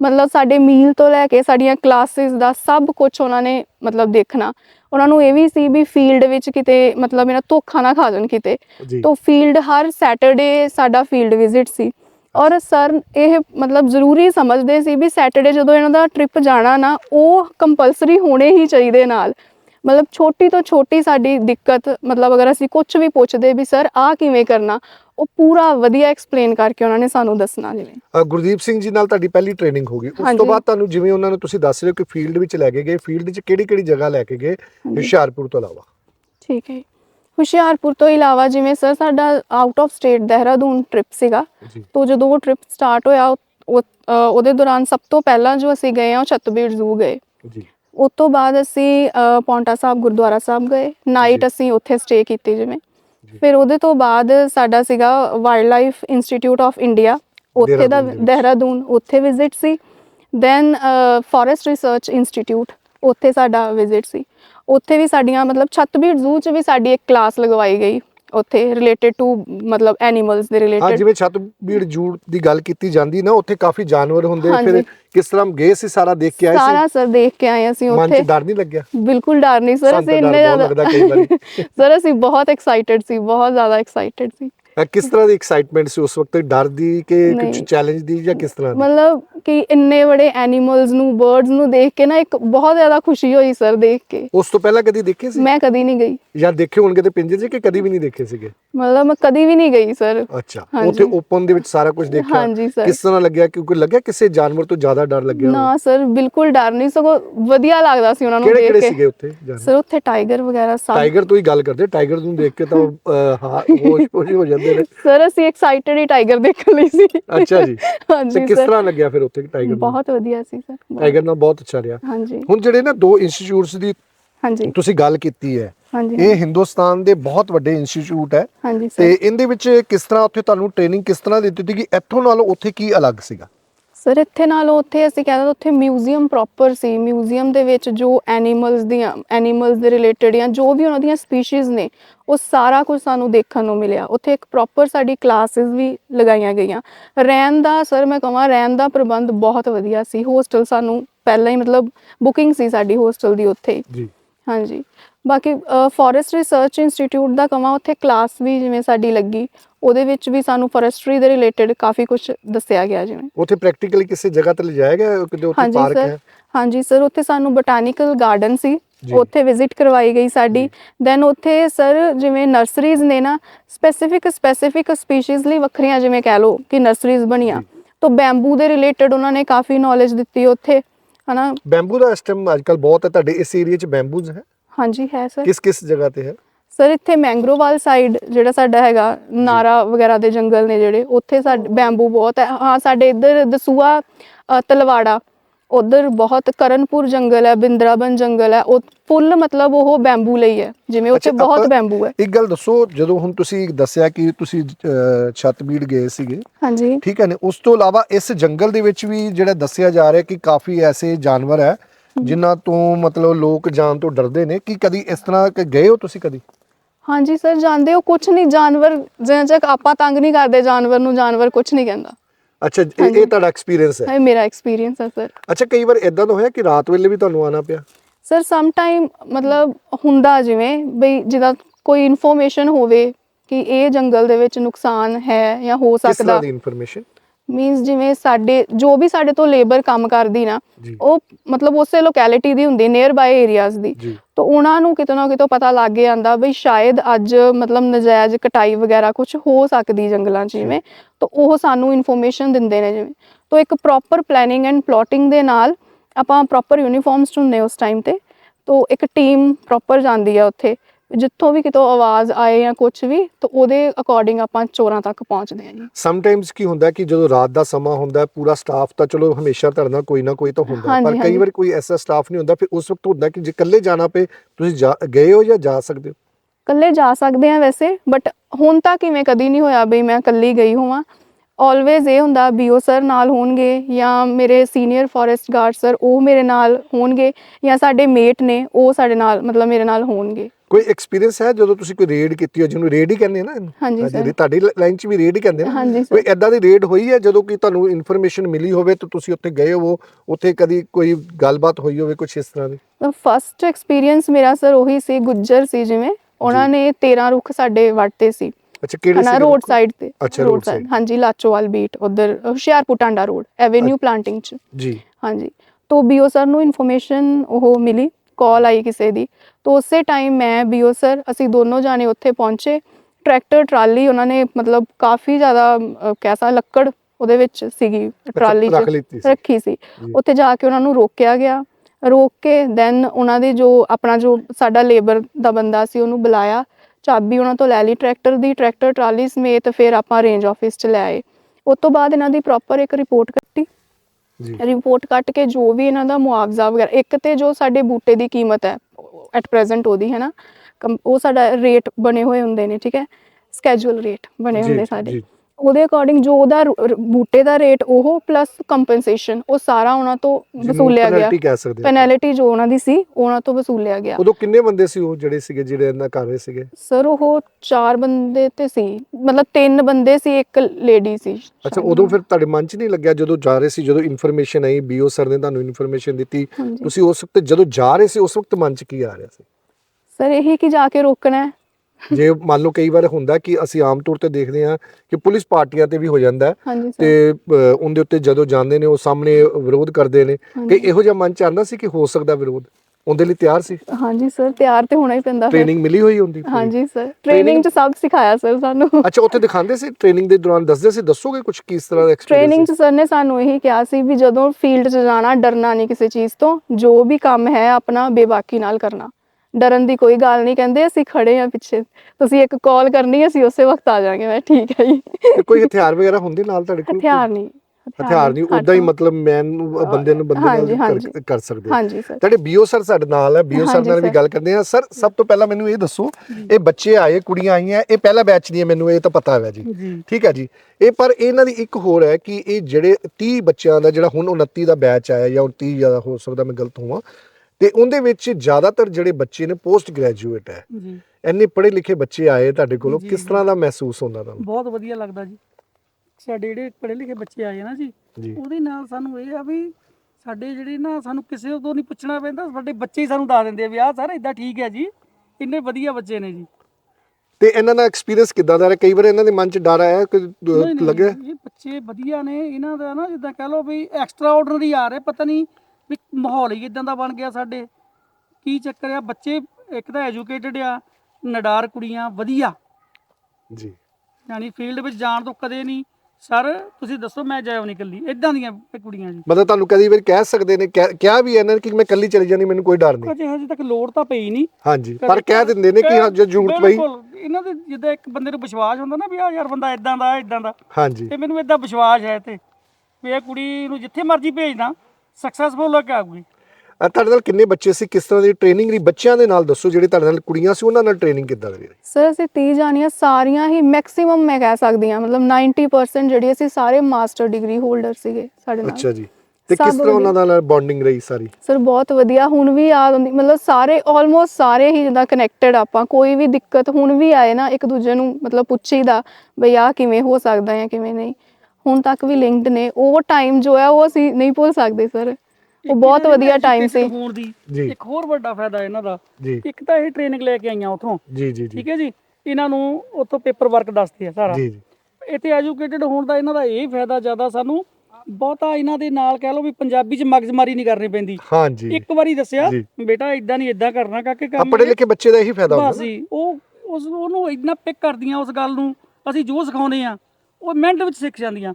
ਮਤਲਬ ਸਾਡੇ ਮੀਲ ਤੋਂ ਲੈ ਕੇ ਸਾਡੀਆਂ ਕਲਾਸਿਸ ਦਾ ਸਭ ਕੁਝ ਉਹਨਾਂ ਨੇ ਮਤਲਬ ਦੇਖਣਾ। ਉਹਨਾਂ ਨੂੰ ਇਹ ਵੀ ਸੀ ਵੀ ਫੀਲਡ ਵਿੱਚ ਕਿਤੇ ਮਤਲਬ ਇਹਨਾਂ ਧੋਖਾ ਨਾ ਖਾ ਜਾਣ ਕਿਤੇ। ਤੋਂ ਫੀਲਡ ਹਰ ਸੈਟਰਡੇ ਸਾਡਾ ਫੀਲਡ ਵਿਜ਼ਿਟ ਸੀ। ਔਰ ਸਰ ਇਹ ਮਤਲਬ ਜ਼ਰੂਰੀ ਸਮਝਦੇ ਸੀ ਵੀ ਸੈਟਰਡੇ ਜਦੋਂ ਇਹਨਾਂ ਦਾ ਟ੍ਰਿਪ ਜਾਣਾ ਨਾ ਉਹ ਕੰਪਲਸਰੀ ਹੋਣੇ ਹੀ ਚਾਹੀਦੇ ਨਾਲ। ਮਤਲਬ ਛੋਟੀ ਤੋਂ ਛੋਟੀ ਸਾਡੀ ਦਿੱਕਤ ਮਤਲਬ ਅਗਰ ਅਸੀਂ ਕੁਝ ਵੀ ਪੁੱਛਦੇ ਵੀ ਸਰ ਆਹ ਕਿਵੇਂ ਕਰਨਾ ਉਹ ਪੂਰਾ ਵਧੀਆ ਐਕਸਪਲੇਨ ਕਰਕੇ ਉਹਨਾਂ ਨੇ ਸਾਨੂੰ ਦੱਸਣਾ ਜਿਵੇਂ। ਗੁਰਦੀਪ ਸਿੰਘ ਜੀ ਨਾਲ ਤੁਹਾਡੀ ਪਹਿਲੀ ਟ੍ਰੇਨਿੰਗ ਹੋ ਗਈ। ਉਸ ਤੋਂ। ਬਾਅਦ ਤੁਹਾਨੂੰ ਜਿਵੇਂ ਉਹਨਾਂ ਨੂੰ ਤੁਸੀਂ ਦੱਸ ਰਹੇ ਹੋ ਕਿ ਫੀਲਡ ਵਿੱਚ ਲੈ ਕੇ ਗਏ ਫੀਲਡ 'ਚ ਕਿਹੜੀ ਕਿਹੜੀ ਜਗ੍ਹਾ ਲੈ ਕੇ ਗਏ ਹੁਸ਼ਿਆਰਪੁਰ ਤੋਂ ਇਲਾਵਾ? ਠੀਕ ਹੈ ਹੁਸ਼ਿਆਰਪੁਰ ਤੋਂ ਇਲਾਵਾ ਜਿਵੇਂ ਸਰ ਸਾਡਾ out of state Dehradun trip ਸੀਗਾ ਜੀ। ਤੋਂ ਜਦੋਂ ਉਹ ਟ੍ਰਿਪ ਸਟਾਰਟ ਹੋਇਆ ਉਹ- ਉਹ- ਅ, ਉਹਦੇ ਦੌਰਾਨ ਸਭ ਤੋਂ ਪਹਿਲਾਂ ਜੋ ਅਸੀਂ ਗਏ ਆ ਉਹ ਛਤਬੀੜ ਜ਼ੂ ਗਏ। ਜੀ। ਉਸ ਤੋਂ ਬਾਅਦ ਅਸੀਂ ਅ, ਪੌਂਟਾ ਸਾਹਿਬ ਗੁਰਦੁਆਰਾ ਸਾਹਿਬ ਗਏ। ਨਾਈਟ ਜੀ। ਅਸੀਂ ਉੱਥੇ ਸਟੇ ਕੀਤੀ ਜਿਵੇਂ। ਜੀ। ਫਿਰ ਉਹਦੇ ਤੋਂ ਬਾਅਦ ਸਾਡਾ ਸੀਗਾ wildlife institute of India ਉੱਥੇ ਦਾ ਦੇਹਰਾਦੂਨ ਦੇ ਵਿੱਚ। ਦੇਹਰਾਦੂਨ ਉੱਥੇ ਵਿਜ਼ਿਟ ਸੀ। ਦੈਨ ਫੋਰੈਸਟ ਰਿਸਰਚ ਇੰਸਟੀਚਿਊਟ ਉੱਥੇ ਸਾਡਾ ਵਿਜ਼ਿਟ ਸੀ। ਉੱਥੇ ਵੀ ਸਾਡੀਆਂ ਮਤਲਬ ਛਤਬੀੜ ਜ਼ੂ ਚ ਵੀ ਸਾਡੀ ਇੱਕ ਕਲਾਸ ਲਗਵਾਈ ਗਈ। ਉੱਥੇ ਰਿਲੇਟਡ ਟੂ ਮਤਲਬ ਐਨੀਮਲਸ ਦੇ ਹਾਂ ਰਿਲੇਟਡ ਜਿਵੇਂ ਛਤਬੀੜ ਜੂੜ ਦੀ ਗੱਲ ਕੀਤੀ ਜਾਂਦੀ ਨਾ ਉੱਥੇ ਕਾਫੀ ਜਾਨਵਰ ਹੁੰਦੇ ਫਿਰ ਹਾਂਜੀ। ਕਿਸ ਤਰ੍ਹਾਂ ਗਏ ਸੀ ਸਾਰਾ ਦੇਖ ਕੇ ਆਏ ਸਾਰਾ ਸਰ ਦੇਖ ਕੇ ਆਏ ਅਸੀਂ ਮਨ 'ਚ ਉੱਥੇ। ਡਰ ਨਹੀਂ ਲੱਗਿਆ? ਬਿਲਕੁਲ ਡਰ ਨਹੀਂ। ਸਰ ਸਾਨੂੰ ਤਾਂ ਅਸੀਂ ਡਰ ਇੰਨੇ ਬਹੁਤ ਲੱਗਦਾ ਕਈ ਵਾਰੀ। ਜ਼ਿਆਦਾ ਸਰ ਅਸੀਂ ਬਹੁਤ ਐਕਸਾਈਟਿਡ ਸੀ ਬਹੁਤ ਜ਼ਿਆਦਾ ਐਕਸਾਈਟਿਡ ਸੀ। ਅ, ਕਿਸ ਤਰ੍ਹਾਂ ਦੀ ਐਕਸਾਈਟਮੈਂਟ ਸੀ? ਉਸ ਵਕਤ ਡਰ ਦੀ ਕਿ ਕੁਝ। ਚੈਲੰਜ ਦੀ ਜਾਂ ਕਿਸ ਤਰ੍ਹਾਂ ਦੀ? ਮਤਲਬ ਕਿ ਇੰਨੇ ਬੜੇ ਐਨੀਮਲਸ ਨੂੰ ਬਰਡਸ ਨੂੰ ਦੇਖ ਕੇ ਨਾ ਇੱਕ ਬਹੁਤ ਜ਼ਿਆਦਾ ਖੁਸ਼ੀ ਹੋਈ ਸਰ ਦੇਖ ਕੇ। ਉਸ ਤੋਂ ਪਹਿਲਾਂ ਕਦੀ ਦੇਖੇ ਸੀ? ਮੈਂ ਕਦੀ ਨਹੀਂ ਗਈ। ਜਾਂ ਦੇਖੇ ਹੋਣਗੇ ਤੇ ਪਿੰਜਰੇ 'ਚ ਕਿ ਕਦੀ ਵੀ ਨਹੀਂ ਦੇਖੇ ਸੀਗੇ? ਮਤਲਬ ਮੈਂ ਕਦੀ ਵੀ ਨਹੀਂ ਗਈ ਸਰ ਅੱਛਾ। ਉੱਥੇ ਓਪਨ ਦੇ ਵਿੱਚ ਸਾਰਾ ਕੁਝ ਦੇਖਿਆ? ਹਾਂਜੀ ਸਰ ਕਿਸ ਤਰ੍ਹਾਂ ਲੱਗਿਆ? ਕਿਉਂਕਿ ਲੱਗਿਆ ਕਿਸੇ ਜਾਨਵਰ ਤੋਂ ਜ਼ਿਆਦਾ ਡਰ ਲੱਗਿਆ? ਨਾ ਸਰ ਬਿਲਕੁਲ ਡਰ ਨਹੀਂ ਸਗੋਂ ਵਧੀਆ ਲੱਗਦਾ ਸੀ ਉਹਨਾਂ ਨੂੰ ਕਿਹੜੇ ਦੇਖ ਕਿਹੜੇ ਕੇ। ਸੀਗੇ ਉੱਥੇ ਜਾਨਵਰ? ਸਰ ਉੱਥੇ ਟਾਈਗਰ ਵਗੈਰਾ ਸਭ। ਟਾਈਗਰ ਤੋਂ ਹੀ ਗੱਲ ਕਰਦੇ ਟਾਈਗਰ ਨੂੰ ਦੇਖ ਕੇ ਤਾਂ ਹਾਂ ਹੋਸ਼ ਹੋਸ਼ ਹੋ ਜਾਂਦੇ। ਨੇ ਸਰ ਅਸੀਂ ਐਕਸਾਈਟਡ ਹੀ ਟਾਈਗਰ ਦੇਖਣ ਲਈ ਸੀ। ਅੱਛਾ ਜੀ। ਹਾਂਜੀ ਕਿਸ ਤਰ੍ਹਾਂ ਲੱਗਿਆ ਫਿਰ ਉੱਥੇ ਟਾਈਗਰ ਬਹੁਤ ਵਧੀਆ ਸੀ ਸਰ। ਟਾਈਗਰ ਨਾਲ ਬਹੁਤ ਅੱਛਾ ਰਿਹਾ। ਹਾਂਜੀ। ਹੁਣ ਜਿਹੜੇ ਨਾ ਦੋ ਇੰਸਟੀਚਿਊਟਸ ਦੀ ਹਾਂਜੀ। ਤੁਸੀਂ ਗੱਲ ਕੀਤੀ ਹੈ ਇਹ ਹਿੰਦੁਸਤਾਨ ਦੇ ਬਹੁਤ ਵੱਡੇ ਇੰਸਟੀਚਿਊਟ ਹੈ। ਤੇ ਇਹਦੇ ਵਿੱਚ ਕਿਸ ਤਰ੍ਹਾਂ ਉੱਥੇ ਤੁਹਾਨੂੰ ਟ੍ਰੇਨਿੰਗ ਕਿਸ ਤਰ੍ਹਾਂ ਦਿੱਤੀ ਸੀ ਕਿ ਇੱਥੋਂ ਨਾਲੋਂ ਉੱਥੇ ਕੀ ਅਲੱਗ ਸੀਗਾ? ਸਰ ਇੱਥੇ ਨਾਲੋਂ ਉੱਥੇ ਅਸੀਂ ਕਹਿੰਦੇ ਉੱਥੇ ਮਿਊਜ਼ੀਅਮ ਪ੍ਰੋਪਰ ਸੀ। ਮਿਊਜ਼ੀਅਮ ਦੇ ਵਿੱਚ ਜੋ ਐਨੀਮਲਸ ਦੀਆਂ ਐਨੀਮਲਸ ਦੇ ਰਿਲੇਟਡ ਜਾਂ ਜੋ ਵੀ ਉਹਨਾਂ ਦੀਆਂ ਸਪੀਸੀਜ਼ ਨੇ ਉਹ ਸਾਰਾ ਕੁਝ ਸਾਨੂੰ ਦੇਖਣ ਨੂੰ ਮਿਲਿਆ। ਉੱਥੇ ਇੱਕ ਪ੍ਰੋਪਰ ਸਾਡੀ ਕਲਾਸਿਸ ਵੀ ਲਗਾਈਆਂ ਗਈਆਂ। ਰਹਿਣ ਦਾ ਸਰ ਮੈਂ ਕਹਾਂ ਰਹਿਣ ਦਾ ਪ੍ਰਬੰਧ ਬਹੁਤ ਵਧੀਆ ਸੀ। ਹੋਸਟਲ ਸਾਨੂੰ ਪਹਿਲਾਂ ਹੀ ਮਤਲਬ ਬੁਕਿੰਗ ਸੀ ਸਾਡੀ ਹੋਸਟਲ ਦੀ ਉੱਥੇ। ਜੀ। ਹਾਂਜੀ। ਬਾਕੀ ਫੋਰੈਸਟ ਰਿਸਰਚ ਇੰਸਟੀਚਿਊਟ ਦਾ ਕਵਾਂ ਉੱਥੇ ਕਲਾਸ ਵੀ ਜਿਵੇਂ ਸਾਡੀ ਲੱਗੀ ਉਹਦੇ ਵਿੱਚ ਵੀ ਸਾਨੂੰ ਫੋਰੈਸਟਰੀ ਦੇ ਰਿਲੇਟਡ ਕਾਫੀ ਕੁਝ ਦੱਸਿਆ ਗਿਆ ਜਿਵੇਂ। ਉੱਥੇ ਪ੍ਰੈਕਟੀਕਲੀ ਕਿਸੇ ਜਗ੍ਹਾ ਤੇ ਲਿਜਾਇਆ ਗਿਆ ਕਿਤੇ ਉੱਥੇ ਪਾਰਕ ਹੈ? ਹਾਂਜੀ ਸਰ ਉੱਥੇ ਸਾਨੂੰ ਬੋਟੈਨੀਕਲ ਗਾਰਡਨ ਸੀ। ਉੱਥੇ ਵਿਜ਼ਿਟ ਕਰਵਾਈ ਗਈ ਸਾਡੀ। ਦੈਨ ਉੱਥੇ ਸਰ ਜਿਵੇਂ ਨਰਸਰੀਜ਼ ਨੇ ਨਾ ਸਪੈਸੀਫਿਕ ਸਪੈਸੀਫਿਕ ਸਪੀਸੀਜ਼ ਲਈ ਵੱਖਰੀਆਂ ਜਿਵੇਂ ਕਹਿ ਲਓ ਕਿ ਨਰਸਰੀਜ਼ ਬਣੀਆਂ। ਤੋਂ ਬੈਂਬੂ ਦੇ ਰਿਲੇਟਡ ਉਹਨਾਂ ਨੇ ਕਾਫੀ ਨੌਲੇਜ ਦਿੱਤੀ ਉੱਥੇ ਹਨਾ। ਬੈਂਬੂ ਦਾ ਇਸ ਟਾਈਮ ਅੱਜਕੱਲ ਬਹੁਤ ਹੈ। ਤੁਹਾਡੇ ਇਸ ਏਰੀਆ 'ਚ ਬੈਂਬੂਜ਼ ਹੈ? ਹਾਂਜੀ ਹੈ ਸਰ। ਕਿਸ ਕਿਸ ਜਗ੍ਹਾ ਤੇ ਹੈ? ਸਰ ਇੱਥੇ ਮੈਂਗਰੋਵਾਲ ਸਾਈਡ ਜਿਹੜਾ ਸਾਡਾ ਹੈਗਾ ਨਾਰਾ ਵਗੈਰਾ ਦੇ ਜੰਗਲ ਨੇ ਜਿਹੜੇ ਉੱਥੇ ਸਾਡੇ ਬੈਂਬੂ ਬਹੁਤ ਹੈ। ਹਾਂ ਸਾਡੇ ਇੱਧਰ ਦਸੂਆ ਅ, ਤਲਵਾੜਾ ਉਧਰ ਬਹੁਤ ਕਰਨਪੁਰ ਜੰਗਲ ਹੈ ਬਿੰਦਰਾਬਨ ਜੰਗਲ ਹੈ ਉਹ ਫੁੱਲ ਮਤਲਬ ਉਹ ਬੈਂਬੂ ਲਈ ਹੈ ਜਿਵੇਂ ਉੱਥੇ ਅੱਛਾ, ਬਹੁਤ ਆਪਾਂ- ਬੈਂਬੂ ਹੈ। ਇੱਕ ਗੱਲ ਦੱਸੋ ਜਦੋਂ ਹੁਣ ਤੁਸੀਂ ਦੱਸਿਆ ਕਿ ਤੁਸੀਂ ਅਹ, ਛੱਤਬੀੜ ਗਏ ਸੀਗੇ ਹਾਂਜੀ। ਠੀਕ ਹੈ ਨੇ ਉਸ ਤੋਂ ਇਲਾਵਾ ਇਸ ਜੰਗਲ ਦੇ ਵਿੱਚ ਵੀ ਜਿਹੜਾ ਦੱਸਿਆ ਜਾ ਰਿਹਾ ਕਿ ਕਾਫੀ ਐਸੇ ਜਾਨਵਰ ਹੈ ਜਿਨ੍ਹਾਂ ਤੋਂ ਮਤਲਬ ਲੋਕ ਜਾਣ ਤੋਂ ਡਰਦੇ ਨੇ ਕਿ ਕਦੀ ਇਸ ਤਰ੍ਹਾਂ ਕਿ ਗਏ ਹੋ ਤੁਸੀਂ ਕਦੀ? ਹਾਂਜੀ ਸਰ ਜਾਣਦੇ ਹੋ ਕੁਝ ਨਹੀਂ ਜਾਨਵਰ ਜਿਵੇਂ ਤੱਕ ਆਪਾਂ ਤੰਗ ਨਹੀਂ ਕਰਦੇ ਜਾਨਵਰ ਨੂੰ ਜਾਨਵਰ ਕੁਝ ਨਹੀਂ ਕਹਿੰਦਾ। ਅੱਛਾ ਇਹ ਇਹ ਤੁਹਾਡਾ ਐਕਸਪੀਰੀਅੰਸ ਹੈ? ਇਹ ਮੇਰਾ ਐਕਸਪੀਰੀਅੰਸ ਹੈ ਸਰ। ਅੱਛਾ ਕਈ ਵਾਰ ਇਦਾਂ ਦਾ ਹੋਇਆ ਕਿ ਰਾਤ ਵੇਲੇ ਵੀ ਤੁਹਾਨੂੰ ਆਣਾ ਪਿਆ? ਸਰ ਸਮ ਟਾਈਮ ਮਤਲਬ ਹੁੰਦਾ ਜਿਵੇਂ ਬਈ ਜਿਹਦਾ ਕੋਈ ਇਨਫੋਰਮੇਸ਼ਨ ਹੋਵੇ ਕਿ ਇਹ ਜੰਗਲ ਦੇ ਵਿੱਚ ਨੁਕਸਾਨ ਹੈ ਜਾਂ ਹੋ ਕਿਸ ਤਰ੍ਹਾਂ ਸਕਦਾ। ਦੀ ਇਨਫੋਰਮੇਸ਼ਨ ਮੀਨਸ ਜਿਵੇਂ ਸਾਡੇ ਜੋ ਵੀ ਸਾਡੇ ਤੋਂ ਲੇਬਰ ਕੰਮ ਕਰਦੀ ਨਾ ਜੀ। ਉਹ ਮਤਲਬ ਉਸੇ ਲੋਕੈਲਿਟੀ ਦੀ ਹੁੰਦੀ ਨੀਅਰ ਬਾਈ ਏਰੀਆਜ਼ ਦੀ। ਜੀ। ਤਾਂ ਉਹਨਾਂ ਨੂੰ ਕਿਤੇ ਨਾ ਕਿਤੇ ਪਤਾ ਲੱਗ ਜਾਂਦਾ ਬਈ ਸ਼ਾਇਦ ਅੱਜ ਮਤਲਬ ਨਜਾਇਜ਼ ਕਟਾਈ ਵਗੈਰਾ ਕੁਝ ਹੋ ਸਕਦੀ ਜੰਗਲਾਂ 'ਚ ਜਿਵੇਂ। ਤਾਂ ਉਹ ਸਾਨੂੰ ਇਨਫੋਰਮੇਸ਼ਨ ਦਿੰਦੇ ਨੇ ਜਿਵੇਂ। ਤਾਂ ਇੱਕ ਪ੍ਰੋਪਰ ਪਲੈਨਿੰਗ ਐਂਡ ਪਲੋਟਿੰਗ ਦੇ ਨਾਲ ਆਪਾਂ ਪ੍ਰੋਪਰ ਯੂਨੀਫਾਰਮਸ ਚੁਣਨੇ ਉਸ ਟਾਈਮ ਤੇ। ਤਾਂ ਇੱਕ ਟੀਮ ਪ੍ਰੋਪਰ ਜਾਂਦੀ ਆ ਉੱਥੇ। ਜਿੱਥੋਂ ਵੀ ਕਿਤੋਂ ਆਵਾਜ਼ ਆਏ ਜਾਂ ਕੁਝ ਵੀ ਤਾਂ ਉਹਦੇ ਅਕੋਰਡਿੰਗ ਆਪਾਂ ਚੋਰਾਂ ਤੱਕ ਪਹੁੰਚਦੇ ਹਾਂ ਜੀ। ਸਮਟਾਈਮਸ ਕੀ ਹੁੰਦਾ ਕਿ ਜਦੋਂ ਰਾਤ ਦਾ ਸਮਾਂ ਹੁੰਦਾ ਪੂਰਾ ਸਟਾਫ ਤਾਂ ਚਲੋ ਹਮੇਸ਼ਾ ਤੁਹਾਡੇ ਨਾਲ ਕੋਈ ਨਾ ਕੋਈ ਤਾਂ ਹੁੰਦਾ ਪਰ ਕਈ। ਵਾਰ ਕੋਈ ਐਸਾ ਸਟਾਫ ਨਹੀਂ ਹੁੰਦਾ ਫਿਰ ਉਸ ਵਕਤ ਹੁੰਦਾ ਕਿ ਜੇ ਇਕੱਲੇ ਜਾਣਾ ਪਏ ਤੁਸੀਂ ਗਏ ਹੋ ਜਾਂ ਜਾ ਸਕਦੇ ਹੋ? ਇਕੱਲੇ ਜਾ ਸਕਦੇ ਆ ਵੈਸੇ ਬਟ ਹੁਣ ਤੱਕ ਕਿਵੇਂ ਕਦੀ ਨਹੀਂ ਹੋਇਆ ਬਈ ਮੈਂ ਇਕੱਲੀ ਗਈ ਹੋਵਾਂ। ਆਲਵੇਜ਼ ਇਹ ਹੁੰਦਾ ਬੀਓ ਸਰ ਨਾਲ ਹੋਣਗੇ ਜਾਂ ਮੇਰੇ ਸੀਨੀਅਰ ਫੋਰੈਸਟ ਗਾਰਡ ਸਰ ਉਹ ਮੇਰੇ ਨਾਲ ਹੋਣਗੇ ਜਾਂ ਸਾਡੇ ਮੇਟ ਨੇ ਉਹ ਸਾਡੇ ਨਾਲ ਮਤਲਬ ਮੇਰੇ ਨਾਲ ਹੋਣਗੇ। ਕੋਈ ਐਕਸਪੀਰੀਅੰਸ ਹੈ ਜਦੋਂ ਤੁਸੀਂ ਕੋਈ ਰੇਡ ਕੀਤੀ ਹੋ ਜਿਹਨੂੰ ਰੇਡ ਹੀ ਕਹਿੰਦੇ ਆ ਨਾ? ਹਾਂਜੀ ਸਰ ਤੁਹਾਡੀ ਲਾਈਨ 'ਚ ਵੀ ਰੇਡ ਹੀ ਕਹਿੰਦੇ ਨਾ? ਹਾਂਜੀ ਕੋਈ ਐਦਾਂ ਦੀ ਰੇਡ ਹੋਈ ਹੈ ਜਦੋਂ ਕਿ ਤੁਹਾਨੂੰ ਇਨਫੋਰਮੇਸ਼ਨ ਮਿਲੀ ਹੋਵੇ ਤਾਂ ਤੁਸੀਂ ਉੱਥੇ ਗਏ ਹੋ ਉੱਥੇ ਕਦੀ ਕੋਈ ਗੱਲਬਾਤ ਹੋਈ ਹੋਵੇ ਕੁਝ ਇਸ ਤਰ੍ਹਾਂ ਦੀ? ਫਸਟ ਐਕਸਪੀਰੀਅੰਸ ਮੇਰਾ ਸਰ ਉਹੀ ਸੀ ਗੁੱਜਰ ਸੀ ਜਿਵੇਂ। ਉਹਨਾਂ ਨੇ 13 ਰੁੱਖ ਸਾਡੇ ਵੱਟਤੇ ਸੀ। ਅੱਛਾ ਕਿਹੜੇ ਸੀਗੇ ਰੋਡ? ਸਾਈਡ ਤੇ। ਅੱਛਾ, side, side। ਹਾਂਜੀ ਲਾਚੋਵਾਲ ਬੀਟ ਉਧਰ Hoshiarpur Tanda road avenue planting ਚ। ਜੀ। ਹਾਂਜੀ। ਤੋਂ ਬੀਓ ਸਰ ਨੂੰ ਇਨਫੋਰਮੇਸ਼ਨ ਉਹ ਮਿਲੀ ਕਾਲ ਆਈ ਕਿਸੇ ਦੀ। ਤੋਂ ਉਸੇ ਟਾਈਮ ਮੈਂ ਬੀਓ ਸਰ ਅਸੀਂ ਦੋਨੋਂ ਜਾਣੇ ਉੱਥੇ ਪਹੁੰਚੇ। ਟਰੈਕਟਰ ਟਰਾਲੀ ਉਹਨਾਂ ਨੇ ਮਤਲਬ ਕਾਫੀ ਜ਼ਿਆਦਾ ਕੈਸਾ ਲੱਕੜ ਉਹਦੇ ਵਿੱਚ ਸੀਗੀ ਟਰਾਲੀ ਰੱਖ ਚ ਸੀ। ਰੱਖੀ ਸੀ। ਜੀ। ਉੱਥੇ ਜਾ ਕੇ ਉਹਨਾਂ ਨੂੰ ਰੋਕਿਆ ਗਿਆ। ਰੋਕ ਕੇ ਦੈਨ ਉਹਨਾਂ ਦੇ ਜੋ ਆਪਣਾ ਜੋ ਸਾਡਾ ਲੇਬਰ ਦਾ ਬੰਦਾ ਸੀ ਉਹਨੂੰ ਬੁਲਾਇਆ। ਚਾਬੀ ਉਹਨਾਂ ਤੋਂ ਲੈ ਲਈ ਟਰੈਕਟਰ ਦੀ। ਟਰੈਕਟਰ ਟਰਾਲੀ ਸਮੇਤ ਫਿਰ ਆਪਾਂ ਰੇਂਜ ਆਫਿਸ ਚ ਲੈ ਆਏ। ਉਸ ਤੋਂ ਬਾਅਦ ਇਹਨਾਂ ਦੀ ਪ੍ਰੋਪਰ ਇੱਕ ਰਿਪੋਰਟ ਕੱਟੀ। ਜੀ। ਰਿਪੋਰਟ ਕੱਟ ਕੇ ਜੋ ਵੀ ਇਹਨਾਂ ਦਾ ਮੁਆਵਜ਼ਾ ਵਗੈਰਾ ਇੱਕ ਤੇ ਜੋ ਸਾਡੇ ਬੂਟੇ ਦੀ ਕੀਮਤ ਹੈ ਐਟ ਪ੍ਰੈਜ਼ੈਂਟ ਉਹਦੀ ਹੈ ਨਾ? ਕੰ- ਉਹ ਸਾਡਾ ਰੇਟ ਬਣੇ ਹੋਏ ਹੁੰਦੇ ਨੇ ਠੀਕ ਹੈ? ਸਕੇਜੂਅਲ ਰੇਟ ਬਣੇ ਹੁੰਦੇ ਸਾਡੇ। ਉਹਦੇ ਅਕੋਰਡਿੰਗ ਜੋ ਉਹਦਾ ਰ- ਬੂਟੇ ਦਾ ਰੇਟ ਉਹ ਪਲੱਸ ਕੰਪਨਸੇਸ਼ਨ ਉਹ ਸਾਰਾ ਉਹਨਾਂ ਤੋਂ ਜਿਹਨੂੰ ਵਸੂਲਿਆ ਗਿਆ। penalty ਕਹਿ ਸਕਦੇ ਹਾਂ। ਪੈਨੈਲਿਟੀ ਜੋ ਉਹਨਾਂ ਦੀ ਸੀ ਉਹਨਾਂ ਤੋਂ ਵਸੂਲਿਆ ਗਿਆ। ਉਦੋਂ ਕਿੰਨੇ ਬੰਦੇ ਸੀ ਉਹ ਜਿਹੜੇ ਸੀਗੇ ਜਿਹੜੇ ਇਹਨਾਂ ਕਰ ਰਹੇ ਸੀਗੇ? ਸਰ ਉਹ ਚਾਰ ਬੰਦੇ ਤੇ ਸੀ। ਮਤਲਬ ਤਿੰਨ ਬੰਦੇ ਸੀ ਇੱਕ ਲੇਡੀ ਸੀ। ਅੱਛਾ ਉਦੋਂ ਫਿਰ ਤੁਹਾਡੇ ਮਨ 'ਚ ਨਹੀਂ ਲੱਗਿਆ ਜਦੋਂ ਜਾ ਰਹੇ ਸੀ ਜਦੋਂ ਇਨਫੋਰਮੇਸ਼ਨ ਆਈ ਬੀਓ ਸਰ ਨੇ ਤੁਹਾਨੂੰ ਇਨਫੋਰਮੇਸ਼ਨ ਦਿੱਤੀ? ਹਾਂਜੀ। ਤੁਸੀਂ ਉਸ ਵਕਤ ਜਦੋਂ ਜਾ ਰਹੇ ਸੀ ਉਸ ਵਕਤ ਮਨ 'ਚ ਕੀ ਆ ਰਿਹਾ ਸੀ? ਸਰ ਇਹੀ ਕਿ ਜਾ ਕੇ ਰੋਕਣਾ ਹੈ। ਜੇ ਮੰਨ ਲਓ ਕਈ ਵਾਰ ਹੁੰਦਾ ਕਿ ਅਸੀਂ ਆਮ ਤੌਰ ਤੇ ਦੇਖਦੇ ਹਾਂ ਕਿ ਪੁਲਿਸ ਪਾਰਟੀਆਂ ਤੇ ਵੀ ਹੋ ਜਾਂਦਾ ਹੈ ਹਾਂਜੀ ਸਰ। ਤੇ ਅ, ਉਹਦੇ ਉੱਤੇ ਜਦੋਂ ਜਾਂਦੇ ਨੇ ਉਹ ਸਾਹਮਣੇ ਵਿਰੋਧ ਕਰਦੇ ਨੇ। ਕਿ। ਇਹੋ ਜਿਹਾ ਮਨ 'ਚ ਆਉਂਦਾ ਸੀ ਕਿ ਹੋ ਸਕਦਾ ਵਿਰੋਧ? ਉਹਦੇ ਲਈ ਤਿਆਰ ਸੀ? ਹਾਂਜੀ ਸਰ ਤਿਆਰ ਤੇ ਹੋਣਾ ਹੀ ਪੈਂਦਾ ਫਿਰ। ਟ੍ਰੇਨਿੰਗ ਮਿਲੀ ਹੋਈ ਹੁੰਦੀ ਪੂਰੀ? ਹਾਂਜੀ ਸਰ। ਟ੍ਰੇਨਿੰਗ ਚ ਸਭ ਸਿਖਾਇਆ ਸਰ ਸਾਨੂੰ। ਅੱਛਾ ਉੱਥੇ ਦਿਖਾਉਂਦੇ ਸੀ? ਟ੍ਰੇਨਿੰਗ ਦੇ ਦੌਰਾਨ ਦੱਸਦੇ ਸੀ? ਦੱਸੋਗੇ ਕੁਝ ਕਿਸ ਤਰ੍ਹਾਂ ਦਾ ਟ੍ਰੇਨਿੰਗ ਐਕਸਪੀਰੀਅੰਸ ਚ ਸਰ ਨੇ ਸਾਨੂੰ ਇਹੀ ਕਿਹਾ ਸੀ ਵੀ ਜਦੋਂ ਫੀਲਡ 'ਚ ਜਾਣਾ ਡਰਨਾ ਨਹੀਂ ਕਿਸੇ ਚੀਜ਼ ਤੋਂ। ਜੋ ਵੀ ਕੰਮ ਹੈ ਆਪਣਾ ਬੇਬਾਕੀ ਨਾਲ ਕਰਨਾ। ਡਰਨ ਦੀ ਕੋਈ ਗੱਲ ਨਹੀਂ ਕਹਿੰਦੇ ਅਸੀਂ ਖੜੇ ਆ ਪਿੱਛੇ। ਤੁਸੀਂ ਇੱਕ ਕਾਲ ਕਰਨੀ ਅਸੀਂ ਉਸੇ ਵਕਤ ਆ ਜਾਾਂਗੇ ਮੈਂ ਠੀਕ ਹੈ ਜੀ। ਕੋਈ ਹਥਿਆਰ ਵਗੈਰਾ ਹੁੰਦੇ ਨਾਲ ਤੁਹਾਡੇ ਕੋਲ? ਹਥਿਆਰ ਨਹੀਂ। ਹਥਿਆਰ ਨਹੀਂ ਉਦਾਂ ਹੀ। ਮਤਲਬ ਮੈਨ ਨੂੰ ਬੰਦੇ ਨੂੰ ਬੰਦੇ ਨਾਲ। ਕਰ- ਸਕਦੇ ਹੋ। ਹਾਂਜੀ ਸਰ। ਤੁਹਾਡੇ ਬੀਓ ਸਰ ਸਾਡੇ ਨਾਲ ਹੈ। ਬੀਓ ਸਰ ਨਾਲ ਵੀ। ਗੱਲ ਕਰਦੇ ਆ ਸਰ ਸਭ ਤੋਂ ਪਹਿਲਾਂ ਮੈਨੂੰ ਇਹ ਦੱਸੋ ਇਹ ਬੱਚੇ ਆਏ ਕੁੜੀਆਂ ਆਈਆਂ ਇਹ ਪਹਿਲਾ ਬੈਚ ਨਹੀਂ ਹੈ ਮੈਨੂੰ ਇਹ ਤਾਂ ਪਤਾ ਹੈ ਜੀ। ਠੀਕ ਹੈ ਜੀ। ਇਹ ਪਰ ਇਹਨਾਂ ਦੀ ਇੱਕ ਹੋਰ ਹੈ ਕਿ ਇਹ ਜਿਹੜੇ 30 ਬੱਚਿਆਂ ਦਾ ਜਿਹੜਾ ਹੁਣ 29 ਦਾ ਬੈਚ ਆਇਆ ਜਾਂ 29 ਜਾਂ ਹੋ ਸਕਦਾ ਮੈਂ ਗਲਤ ਹੋਵਾਂ ਤੇ ਉਹਦੇ ਵਿੱਚ ਜ਼ਿਆਦਾਤਰ ਜਿਹੜੇ ਬੱਚੇ ਨੇ ਪੋਸਟ ਗ੍ਰੈਜੂਏਟ ਹੈ। ਜੀ। ਇੰਨੇ ਪੜ੍ਹੇ ਲਿਖੇ ਬੱਚੇ ਆਏ ਤੁਹਾਡੇ ਕੋਲੋਂ ਜੀ, ਕਿਸ ਜੀ। ਤਰ੍ਹਾਂ ਦਾ ਮਹਿਸੂਸ ਹੁੰਦਾ ਤੁਹਾਨੂੰ? ਬਹੁਤ ਵਧੀਆ ਲੱਗਦਾ ਜੀ। ਸਾਡੇ ਜਿਹੜੇ ਪੜ੍ਹੇ ਲਿਖੇ ਬੱਚੇ ਆਏ ਨਾ ਜੀ ਜੀ। ਉਹਦੇ ਨਾਲ ਸਾਨੂੰ ਇਹ ਆ ਵੀ ਸਾਡੇ ਜਿਹੜੇ ਨਾ ਸਾਨੂੰ ਕਿਸੇ ਤੋਂ ਨਹੀਂ ਪੁੱਛਣਾ ਪੈਂਦਾ ਸਾਡੇ ਬੱਚੇ ਹੀ ਸਾਨੂੰ ਦੱਸ ਦਿੰਦੇ ਆ ਵੀ ਆਹ ਸਰ ਇਦਾਂ ਠੀਕ ਹੈ ਜੀ ਇੰਨੇ ਵਧੀਆ ਬੱਚੇ ਨੇ ਜੀ। ਤੇ ਇਹਨਾਂ ਦਾ ਐਕਸਪੀਰੀਅੰਸ ਕਿੱਦਾਂ ਦਾ ਰਿਹਾ? ਕਈ ਵਾਰ ਇਹਨਾਂ ਦੇ ਮਨ 'ਚ ਡਰ ਆਇਆ ਕਿ ਨਹੀਂ, ਨਹੀਂ, ਲੱਗਿਆ? ਇਹ ਬੱਚੇ ਵਧੀਆ ਨੇ ਇਹਨਾਂ ਦਾ ਨਾ ਜਿੱਦਾਂ ਕਹ ਲਓ ਵੀ ਐਕਸਟਰਾ ਆਰਡੀਨਰੀ ਆ ਰਹੇ ਪਤਾ ਨਹੀਂ ਵੀ ਮਾਹੌਲ ਹੀ ਇਦਾਂ ਦਾ ਬਣ ਗਿਆ ਸਾਡੇ। ਕੀ ਚੱਕਰ ਆ ਬੱਚੇ ਇੱਕ ਤਾਂ ਐਜੂਕੇਟਡ ਆ ਨਡਾਰ ਕੁੜੀਆਂ ਵਧੀਆ। ਜੀ। ਯਾਨੀ ਫੀਲਡ ਵਿੱਚ ਜਾਣ ਤੋਂ ਕਦੇ ਨਹੀਂ। ਸਰ ਤੁਸੀਂ ਦੱਸੋ ਮੈਂ ਜਾਇਓ ਨਹੀਂ ਕੱਲੀ ਇਦਾਂ ਦੀਆਂ ਕੁੜੀਆਂ ਜੀ। ਮਤਲਬ ਤੁਹਾਨੂੰ ਕਦੀ ਵਾਰ ਕਹਿ ਸਕਦੇ ਨੇ ਕਹਿ- ਕਿਹਾ ਵੀ ਇਹਨਾਂ ਨੇ ਕਿ ਮੈਂ ਕੱਲੀ ਚਲੀ ਜਾਣੀ ਮੈਨੂੰ ਕੋਈ ਡਰ ਨਹੀਂ। ਅਜੇ ਹਜੇ ਤੱਕ ਲੋੜ ਤਾਂ ਪਈ ਨਹੀਂ। ਹਾਂਜੀ ਪਰ ਕਹਿ ਦਿੰਦੇ ਨੇ ਕਿ ਹਾਂ ਜੇ ਜ਼ਰੂਰਤ ਪਈ ਬਿਲਕੁਲ। ਇਹਨਾਂ ਦੇ ਜਿੱਦਾਂ ਇੱਕ ਬੰਦੇ ਨੂੰ ਵਿਸ਼ਵਾਸ ਹੁੰਦਾ ਨਾ ਵੀ ਆ ਯਾਰ ਬੰਦਾ ਇਦਾਂ ਦਾ ਇਦਾਂ ਦਾ। ਹਾਂਜੀ। ਤੇ ਮੈਨੂੰ ਇਦਾਂ ਵਿਸ਼ਵਾਸ ਹੈ ਤੇ। ਵੀ ਇਹ ਕੁੜੀ ਨੂੰ ਜਿੱਥੇ ਮਰਜ਼ੀ ਭੇਜਦਾ ਸਕਸੈਸਫੁਲ ਹੋ ਕੇ ਆਊਗੀ ਅ, ਤੁਹਾਡੇ ਨਾਲ ਕਿੰਨੇ ਬੱਚੇ ਸੀ? ਕਿਸ ਤਰ੍ਹਾਂ ਦੀ ਟ੍ਰੇਨਿੰਗ ਦੀ ਬੱਚਿਆਂ ਦੇ ਨਾਲ ਦੱਸੋ ਜਿਹੜੇ ਤੁਹਾਡੇ ਨਾਲ ਕੁੜੀਆਂ ਸੀ ਉਹਨਾਂ ਨਾਲ ਟ੍ਰੇਨਿੰਗ ਕਿੱਦਾਂ ਦੀ ਰਹੀ? ਸਰ ਅਸੀਂ 30 ਜਾਣੀਆਂ ਸਾਰੀਆਂ ਹੀ ਮੈਕਸਿਮਮ ਮੈਂ ਕਹਿ ਸਕਦੀ ਹਾਂ ਮਤਲਬ 90% ਜਿਹੜੀ ਅਸੀਂ ਸਾਰੇ ਮਾਸਟਰ ਡਿਗਰੀ ਹੋਲਡਰ ਸੀਗੇ ਸਾਡੇ ਨਾਲ। ਅੱਛਾ ਜੀ। ਤੇ ਸਭ ਕਿਸ ਤਰ੍ਹਾਂ ਉਹਨਾਂ ਨਾਲ ਬੌਂਡਿੰਗ ਰਹੀ ਸਾਰੀ? ਸਰ ਬਹੁਤ ਵਧੀਆ ਹੁਣ ਵੀ ਯਾਦ ਹੁੰਦੀ ਮਤਲਬ ਸਾਰੇ ਆਲਮੋਸਟ ਸਾਰੇ ਹੀ ਜਿੱਦਾਂ ਕਨੈਕਟਡ ਆਪਾਂ ਕੋਈ ਵੀ ਦਿੱਕਤ ਹੁਣ ਵੀ ਆਏ ਨਾ ਇੱਕ ਦੂਜੇ ਨੂੰ ਮਤਲਬ ਪੁੱਛੀਦਾ ਬਈ ਆ ਕਿਵੇਂ ਹੋ ਸਕਦਾ ਹੈ ਕਿਵੇਂ ਨਹੀਂ। ਹੁਣ ਤੱਕ ਵੀ ਲਿੰਕਡ ਨੇ ਉਹ ਟਾਈਮ ਜੋ ਹੈ ਉਹ ਅਸੀਂ ਨਹੀਂ ਭੁੱਲ ਸਕਦੇ ਸਰ ਉਹ ਬਹੁਤ ਵਧੀਆ ਟਾਈਮ ਸੀ। ਹੋਣ ਦੀ ਜੀ। ਇੱਕ ਹੋਰ ਵੱਡਾ ਫਾਇਦਾ ਇਹਨਾਂ ਦਾ। ਜੀ। ਇੱਕ ਤਾਂ ਇਹ ਟ੍ਰੇਨਿੰਗ ਲੈ ਕੇ ਆਈਆਂ ਉਥੋਂ। ਜੀ ਜੀ ਜੀ। ਠੀਕ ਹੈ ਜੀ? ਇਹਨਾਂ ਨੂੰ ਉਥੋਂ ਪੇਪਰ ਵਰਕ ਦੱਸਦੇ ਆ ਸਾਰਾ। ਜੀ ਜੀ। ਇੱਥੇ ਐਜੂਕੇਟਿਡ ਹੋਣ ਦਾ ਇਹਨਾਂ ਦਾ ਇਹ ਫਾਇਦਾ ਜ਼ਿਆਦਾ ਸਾਨੂੰ ਬਹੁਤਾ ਇਹਨਾਂ ਦੇ ਨਾਲ ਕਹਿ ਲਓ ਵੀ ਪੰਜਾਬੀ ਚ ਮਗਜ਼ਮਾਰੀ ਨਹੀਂ ਕਰਨੀ ਪੈਂਦੀ। ਹਾਂਜੀ ਇੱਕ ਵਾਰੀ ਦੱਸਿਆ ਜੀ। ਬੇਟਾ ਇਦਾਂ ਨਹੀਂ ਇਦਾਂ ਕਰਨਾ ਕਾਕੇ ਕੰਮ ਪੜ੍ਹੇ ਲਿਖੇ ਬੱਚੇ ਦਾ ਇਹੀ ਫਾਇਦਾ ਬਸ ਹੁੰਦਾ ਜੀ ਉਹ ਉਸ ਉਹਨੂੰ ਇੰਨਾ ਪਿਕ ਕਰਦੀਆਂ ਉਸ ਗੱਲ ਨੂੰ ਅਸੀਂ ਜੋ ਸਿਖਾਉਨੇ ਆ ਉਹ ਮਿੰਟ ਵਿੱਚ ਸਿੱਖ ਜਾਂਦੀਆਂ।